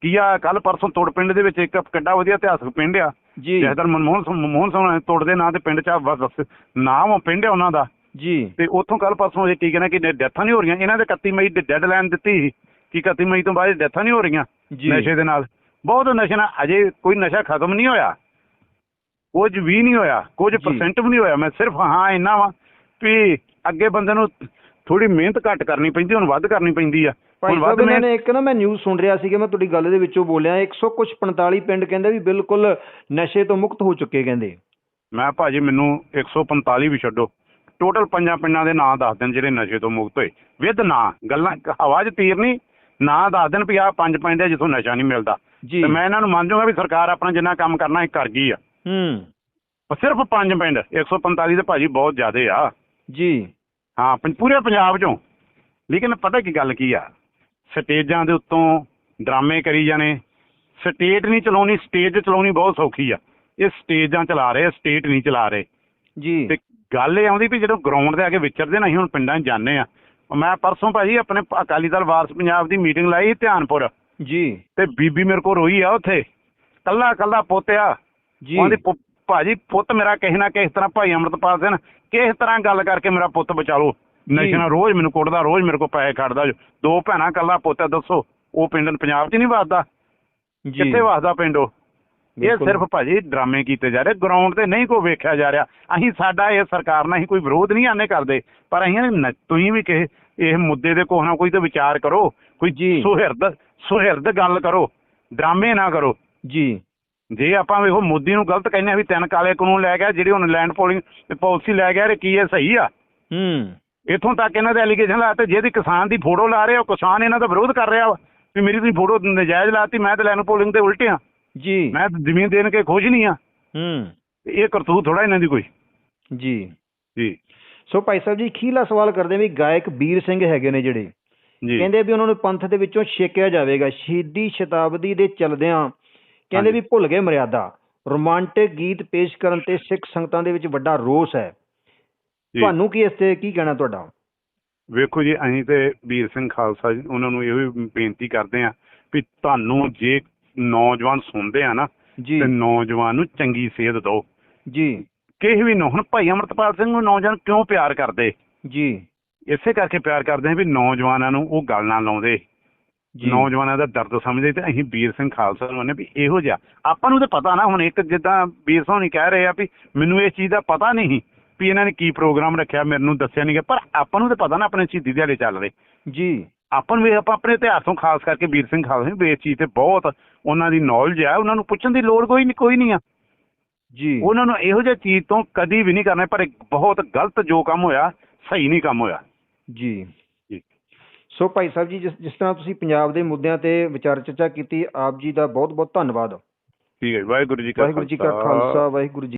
ਕੀ ਆ ਕੱਲ ਪਰਸੋਂ ਤੋੜ ਪਿੰਡ ਦੇ ਵਿੱਚ ਇੱਕ ਕਿੱਡਾ ਵਧੀਆ ਇਤਿਹਾਸਕ ਪਿੰਡ ਆ। ਜੀ। ਜਹਦਰ ਮਨਮੋਹਨ ਸਿੰਘ ਮਨਮੋਹਨ ਸਿੰਘ ਨੇ ਤੋੜ ਦੇ ਨਾਂ ਤੇ ਪਿੰਡ 'ਚ ਆ ਬਸ ਨਾਮ ਪਿੰਡ ਆ ਉਹਨਾਂ ਦਾ। ਜੀ। ਤੇ ਉੱਥੋਂ ਕੱਲ ਪਰਸੋਂ ਇਹ ਕੀ ਕਹਿੰਦੇ ਕਿ ਡੈਥਾਂ ਨਹੀਂ ਹੋ ਰਹੀਆਂ। ਇਹਨਾਂ ਦੇ 31 ਮਈ ਦੀ ਡੈਡਲਾਈਨ ਦਿੱਤੀ ਸੀ। ਕਿ 31 ਮਈ ਤੋਂ ਬਾਅਦ ਡੈਥਾਂ ਨਹੀਂ ਹੋ ਰਹੀਆਂ ਨਸ਼ੇ ਦੇ ਨਾਲ? ਬਹੁਤ ਨਸ਼ੇ ਨਾਲ ਅਜੇ ਕੋਈ ਨਸ਼ਾ ਖਤਮ ਨਹੀਂ ਹੋਇਆ। ਕੁਝ ਵੀ ਨਹੀਂ ਹੋਇਆ ਕੁਝ। ਪਰਸੈਂਟ ਵੀ ਨਹੀਂ ਹੋਇਆ। ਮੈਂ ਸਿਰਫ ਹਾਂ ਇੰਨਾ ਵਾ ਵੀ ਅੱਗੇ ਬੰਦੇ ਨੂੰ ਥੋੜੀ ਮਿਹਨਤ ਘੱਟ ਕਰਨੀ ਪੈਂਦੀ ਹੁਣ ਵੱਧ ਕਰਨੀ ਪੈਂਦੀ ਆ। ਭਾਈ ਹੁਣ ਸਾਹਿਬ ਵੱਧ ਇਹਨਾਂ ਨੇ ਇੱਕ ਨਾ ਮੈਂ ਨਿਊਜ਼ ਸੁਣ ਰਿਹਾ ਸੀਗਾ ਮੈਂ ਤੁਹਾਡੀ ਗੱਲ ਦੇ ਵਿੱਚੋਂ ਬੋਲਿਆ 100 ਕੁਝ 45 ਪਿੰਡ ਕਹਿੰਦੇ ਵੀ ਬਿਲਕੁਲ ਨਸ਼ੇ ਤੋਂ ਮੁਕਤ ਹੋ ਚੁੱਕੇ ਕਹਿੰਦੇ। ਮੈਂ ਭਾਜੀ ਮੈਨੂੰ 145 ਵੀ ਛੱਡੋ। ਟੋਟਲ ਪੰਜਾਂ ਪਿੰਡਾਂ ਦੇ ਨਾਂ ਦੱਸ ਦੇਣ ਜਿਹੜੇ ਨਸ਼ੇ ਤੋਂ ਮੁਕਤ ਹੋਏ। ਵਿਦ ਨਾਂ ਗੱਲਾਂ ਹਵਾ 'ਚ ਤੀਰ ਨਹੀਂ ਨਾਂ ਦੱਸ ਦੇਣ ਵੀ ਆਹ ਪੰਜ ਪਿੰਡ ਆ ਜਿੱਥੋਂ ਨਸ਼ਾ ਨਹੀਂ ਮਿਲਦਾ। ਤੇ ਮੈਂ ਇਹਨਾਂ ਨੂੰ ਮੰਨ ਜਾਊਂਗਾ ਵੀ ਸਰਕਾਰ ਆਪਣਾ ਜਿੰਨਾ ਕੰਮ ਕਰਨਾ ਇਹ ਕਰ ਗਈ ਆ। ਹੂੰ। ਸਿਰਫ ਪੰਜ ਪਿੰਡ 145 ਤੇ ਭਾਜੀ ਬਹੁਤ ਜ਼ਿਆਦੇ ਆ। ਜੀ। ਹਾਂ ਪੰ- ਪੂਰੇ ਪੰਜਾਬ ਚੋਂ। ਲੇਕਿਨ ਪਤਾ ਕੀ ਗੱਲ ਕੀ ਆ? ਸਟੇਜਾਂ ਦੇ ਉੱਤੋਂ ਡਰਾਮੇ ਕਰੀ ਜਾਣੇ। ਸਟੇਟ ਨਹੀਂ ਚਲਾਉਣੀ ਸਟੇਜ ਚਲਾਉਣੀ ਬਹੁਤ ਸੌਖੀ ਆ। ਇਹ ਸਟੇਜਾਂ ਚਲਾ ਰਹੇ ਸਟੇਟ ਨਹੀਂ ਚਲਾ ਰਹੇ। ਜੀ। ਤੇ ਗੱਲ ਇਹ ਆਉਂਦੀ ਵੀ ਜਦੋਂ ਗਰਾਊਂਡ ਦੇ ਆ ਕੇ ਵਿਚਰਦੇ ਨਾ ਅਸੀਂ ਹੁਣ ਪਿੰਡਾਂ 'ਚ ਜਾਂਦੇ ਆ। ਮੈਂ ਪਰਸੋਂ ਭਾਜੀ ਆਪਣੇ ਪ- ਅਕਾਲੀ ਦਲ ਵਾਰਸ ਪੰਜਾਬ ਦੀ ਮੀਟਿੰਗ ਲਾਈ ਧਿਆਨਪੁਰ। ਜੀ। ਤੇ ਬੀਬੀ ਮੇਰੇ ਕੋਲ ਰੋਈ ਆ ਉੱਥੇ। ਕੱਲਾ ਕੱਲਾ ਪੋਤਿਆ ਜੀ। ਉਹਦੀ ਭਾਜੀ ਪੁੱਤ ਮੇਰਾ ਕਿਸੇ ਨਾ ਕਿਸੇ ਤਰ੍ਹਾਂ ਭਾਈ ਅੰਮ੍ਰਿਤਪਾਲ ਸਿੰਘ ਕਿਸ ਤਰ੍ਹਾਂ ਗੱਲ ਕਰਕੇ ਮੇਰਾ ਪੁੱਤ ਬਚਾ ਲਓ ਨਸ਼ੇ ਨਾਲ ਰੋਜ਼ ਮੈਨੂੰ ਕੁੱਟਦਾ ਰੋਜ਼ ਮੇਰੇ ਕੋਲ ਪੈਸੇ ਖੜਦਾ। ਦੋ ਭੈਣਾਂ ਕੱਲਾ ਪੁੱਤ ਦੱਸੋ ਉਹ ਪਿੰਡ ਪੰਜਾਬ 'ਚ ਨਹੀਂ ਵੱਸਦਾ? ਜੀ। ਕਿੱਥੇ ਵੱਸਦਾ ਪਿੰਡ ਉਹ? ਇਹ। ਸਿਰਫ ਭਾਜੀ ਡਰਾਮੇ ਕੀਤੇ ਜਾ ਰਹੇ ਗਰਾਊਂਡ ਤੇ ਨਹੀਂ ਕੋਈ ਵੇਖਿਆ ਜਾ ਰਿਹਾ। ਅਸੀਂ ਸਾਡਾ ਇਹ ਸਰਕਾਰ ਨਾਲ ਅਸੀਂ ਕੋਈ ਵਿਰੋਧ ਨਹੀਂ ਆਨੇ ਕਰਦੇ। ਪਰ ਅਸੀਂ ਤੁਸੀਂ ਵੀ ਕਿਸੇ ਇਹ ਮੁੱਦੇ ਦੇ ਕੋਈ ਨਾ ਕੋਈ ਤਾਂ ਵਿਚਾਰ ਕਰੋ। ਕੋਈ ਜੀ। ਸੁਹਿਰਦ ਸੁਹਿਰਦ ਗੱਲ ਕਰੋ। ਡਰਾਮੇ ਨਾ ਕਰੋ। ਜੀ। ਜੇ ਆਪਾਂ ਵੇਖੋ ਮੋਦੀ ਨੂੰ ਗਲਤ ਕਹਿੰਦੇ ਆ ਵੀ ਤਿੰਨ ਕਾਲੇ ਕਾਨੂੰਨ ਲੈ ਗਿਆ ਜਿਹੜੀ ਹੁਣ ਲੈਂਡ ਪੋਲਿੰਗ ਪਾਲਿਸੀ ਲੈ ਗਿਆ ਇਹ ਕੀ ਇਹ ਸਹੀ ਆ? ਹੂੰ। ਇਥੋਂ ਤੱਕ ਇਹਨਾਂ ਦੇ ਐਲੀਗੇਸ਼ਨ ਲਾਤੇ ਜਿਹਦੀ ਕਿਸਾਨ ਦੀ ਫੋਟੋ ਲਾ ਰਹੇ ਆ ਉਹ ਕਿਸਾਨ ਇਹਨਾਂ ਦਾ ਵਿਰੋਧ ਕਰ ਰਿਹਾ ਵਾ ਵੀ ਮੇਰੀ ਤੁਸੀਂ ਫੋਟੋ ਨਜਾਇਜ਼ ਲਾਤੀ ਮੈਂ ਤੇ ਲੈਂਡ ਪੋਲਿੰਗ ਤੇ ਉਲਟਿਆ। ਜੀ। ਮੈਂ ਤਾਂ ਜ਼ਮੀਨ ਦੇਣ ਕੇ ਖੁਸ਼ ਨਹੀਂ ਆ। ਹੂੰ। ਇਹ ਕਰਤੂਤ ਥੋੜਾ ਇਹਨਾਂ ਦੀ ਕੋਈ। ਜੀ। ਜੀ। ਸੋ ਭਾਈ ਸਾਹਿਬ ਜੀ ਖੀਲਾ ਸਵਾਲ ਕਰਦੇ ਵੀ ਗਾਇਕ ਵੀਰ ਸਿੰਘ ਹੈਗੇ ਨੇ ਜਿਹੜੇ। ਕਹਿੰਦੇ ਵੀ ਉਹਨਾਂ ਨੂੰ ਪੰਥ ਦੇ ਵਿੱਚੋਂ ਛੇਕਿਆ ਜਾਵੇਗਾ ਸ਼ਹੀਦੀ ਸ਼ਤਾਬਦੀ ਦੇ ਚਲਦਿਆਂ ਕਹਿੰਦੇ। ਵੀ ਭੁੱਲ ਗਏ ਮਰਿਆਦਾ। ਰੋਮਾਂਟਿਕ ਗੀਤ ਪੇਸ਼ ਕਰਨ ਤੇ ਸਿੱਖ ਸੰਗਤਾਂ ਦੇ ਵਿੱਚ ਵੱਡਾ ਰੋਸ ਹੈ। ਤੁਹਾਨੂੰ ਕੀ ਇਸ ਤੇ ਕੀ ਕਹਿਣਾ ਤੁਹਾਡਾ? ਵੇਖੋ ਜੀ ਅਸੀਂ ਤੇ ਵੀਰ ਸਿੰਘ ਖਾਲਸਾ ਜੀ ਉਹਨਾਂ ਨੂੰ ਇਹੋ ਹੀ ਬੇਨਤੀ ਕਰਦੇ ਆ ਵੀ ਤੁਹਾਨੂੰ ਜੇ ਨੌਜਵਾਨ ਸੁਣਦੇ ਆ ਨਾ ਤੇ ਨੌਜਵਾਨ ਨੂੰ ਚੰਗੀ ਸੇਧ ਦਿਓ। ਜੀ। ਕਿਸੇ ਵੀ ਨੌ ਹੁਣ ਭਾਈ ਅਮਰਤਪਾਲ ਸਿੰਘ ਨੂੰ ਨੌਜਵਾਨ ਕਿਉਂ ਪਿਆਰ ਕਰਦੇ? ਜੀ। ਇਸੇ ਕਰਕੇ ਪਿਆਰ ਕਰਦੇ ਆ ਵੀ ਨੌਜਵਾਨਾਂ ਨੂੰ ਉਹ ਗੱਲ ਨਾ ਲਾਉਂਦੇ। ਨੌਜਵਾਨਾਂ ਦਾ ਦਰਦ ਸਮਝਦੇ ਤੇ ਅਸੀਂ ਵੀਰ ਸਿੰਘ ਖਾਲਸਾ ਨੂੰ ਵੀ ਇਹੋ ਜਿਹਾ। ਆਪਾਂ ਨੂੰ ਤਾਂ ਪਤਾ ਨਾ ਹੁਣ ਇੱਕ ਜਿੱਦਾਂ ਵੀਰ ਸੋਹਣੀ ਕਹਿ ਰਹੇ ਆ ਵੀ ਮੈਨੂੰ ਇਸ ਚੀਜ਼ ਦਾ ਪਤਾ ਨਹੀਂ ਵੀ ਇਹਨਾਂ ਨੇ ਕੀ ਪ੍ਰੋਗਰਾਮ ਰੱਖਿਆ ਮੈਨੂੰ ਦੱਸਿਆ ਨਹੀਂ ਗਿਆ। ਪਰ ਆਪਾਂ ਨੂੰ ਤਾਂ ਪਤਾ ਨਾ ਆਪਣੇ ਸ਼ਹੀਦੀ ਦਿਹਾੜੇ ਚੱਲ ਰਹੇ। ਜੀ। ਆਪਾਂ ਨੂੰ ਵੀ ਆਪਾਂ ਆਪਣੇ ਇਤਿਹਾਸ ਤੋਂ ਖਾਸ ਕਰਕੇ ਵੀਰ ਸਿੰਘ ਖਾਲਸਾ ਵੀ ਇਸ ਚੀਜ਼ ਤੇ ਬਹੁਤ ਉਹਨਾਂ ਦੀ ਨੌਲੇਜ ਆ ਉਹਨਾਂ ਨੂੰ ਪੁੱਛਣ ਦੀ ਲੋੜ ਕੋਈ ਨਹੀਂ ਕੋਈ ਨਹੀਂ ਆ। ਜੀ। ਉਹਨਾਂ ਨੂੰ ਇਹੋ ਜਿਹੀ ਚੀਜ਼ ਤੋਂ ਕਦੀ ਵੀ ਨਹੀਂ ਕਰਨਾ ਪਰ ਇੱਕ ਬਹੁਤ ਗਲਤ ਜੋ ਕੰਮ ਹੋਇਆ ਸਹੀ ਨਹੀਂ ਕੰਮ ਹੋਇਆ। ਜੀ। ਸੋ ਭਾਈ ਸਾਹਿਬ ਜੀ ਜਿਸ ਜਿਸ ਤਰ੍ਹਾਂ ਤੁਸੀਂ ਪੰਜਾਬ ਦੇ ਮੁੱਦਿਆਂ ਤੇ ਵਿਚਾਰ ਚਰਚਾ ਕੀਤੀ ਆਪ ਜੀ ਦਾ ਬਹੁਤ ਬਹੁਤ ਧੰਨਵਾਦ। ਠੀਕ ਹੈ ਜੀ, ਵਾਹਿਗੁਰੂ ਜੀ ਕਾ ਵਾਹਿਗੁਰੂ ਜੀ ਕਾ ਖਾਲਸਾ ਵਾਹਿਗੁਰੂ ਜੀ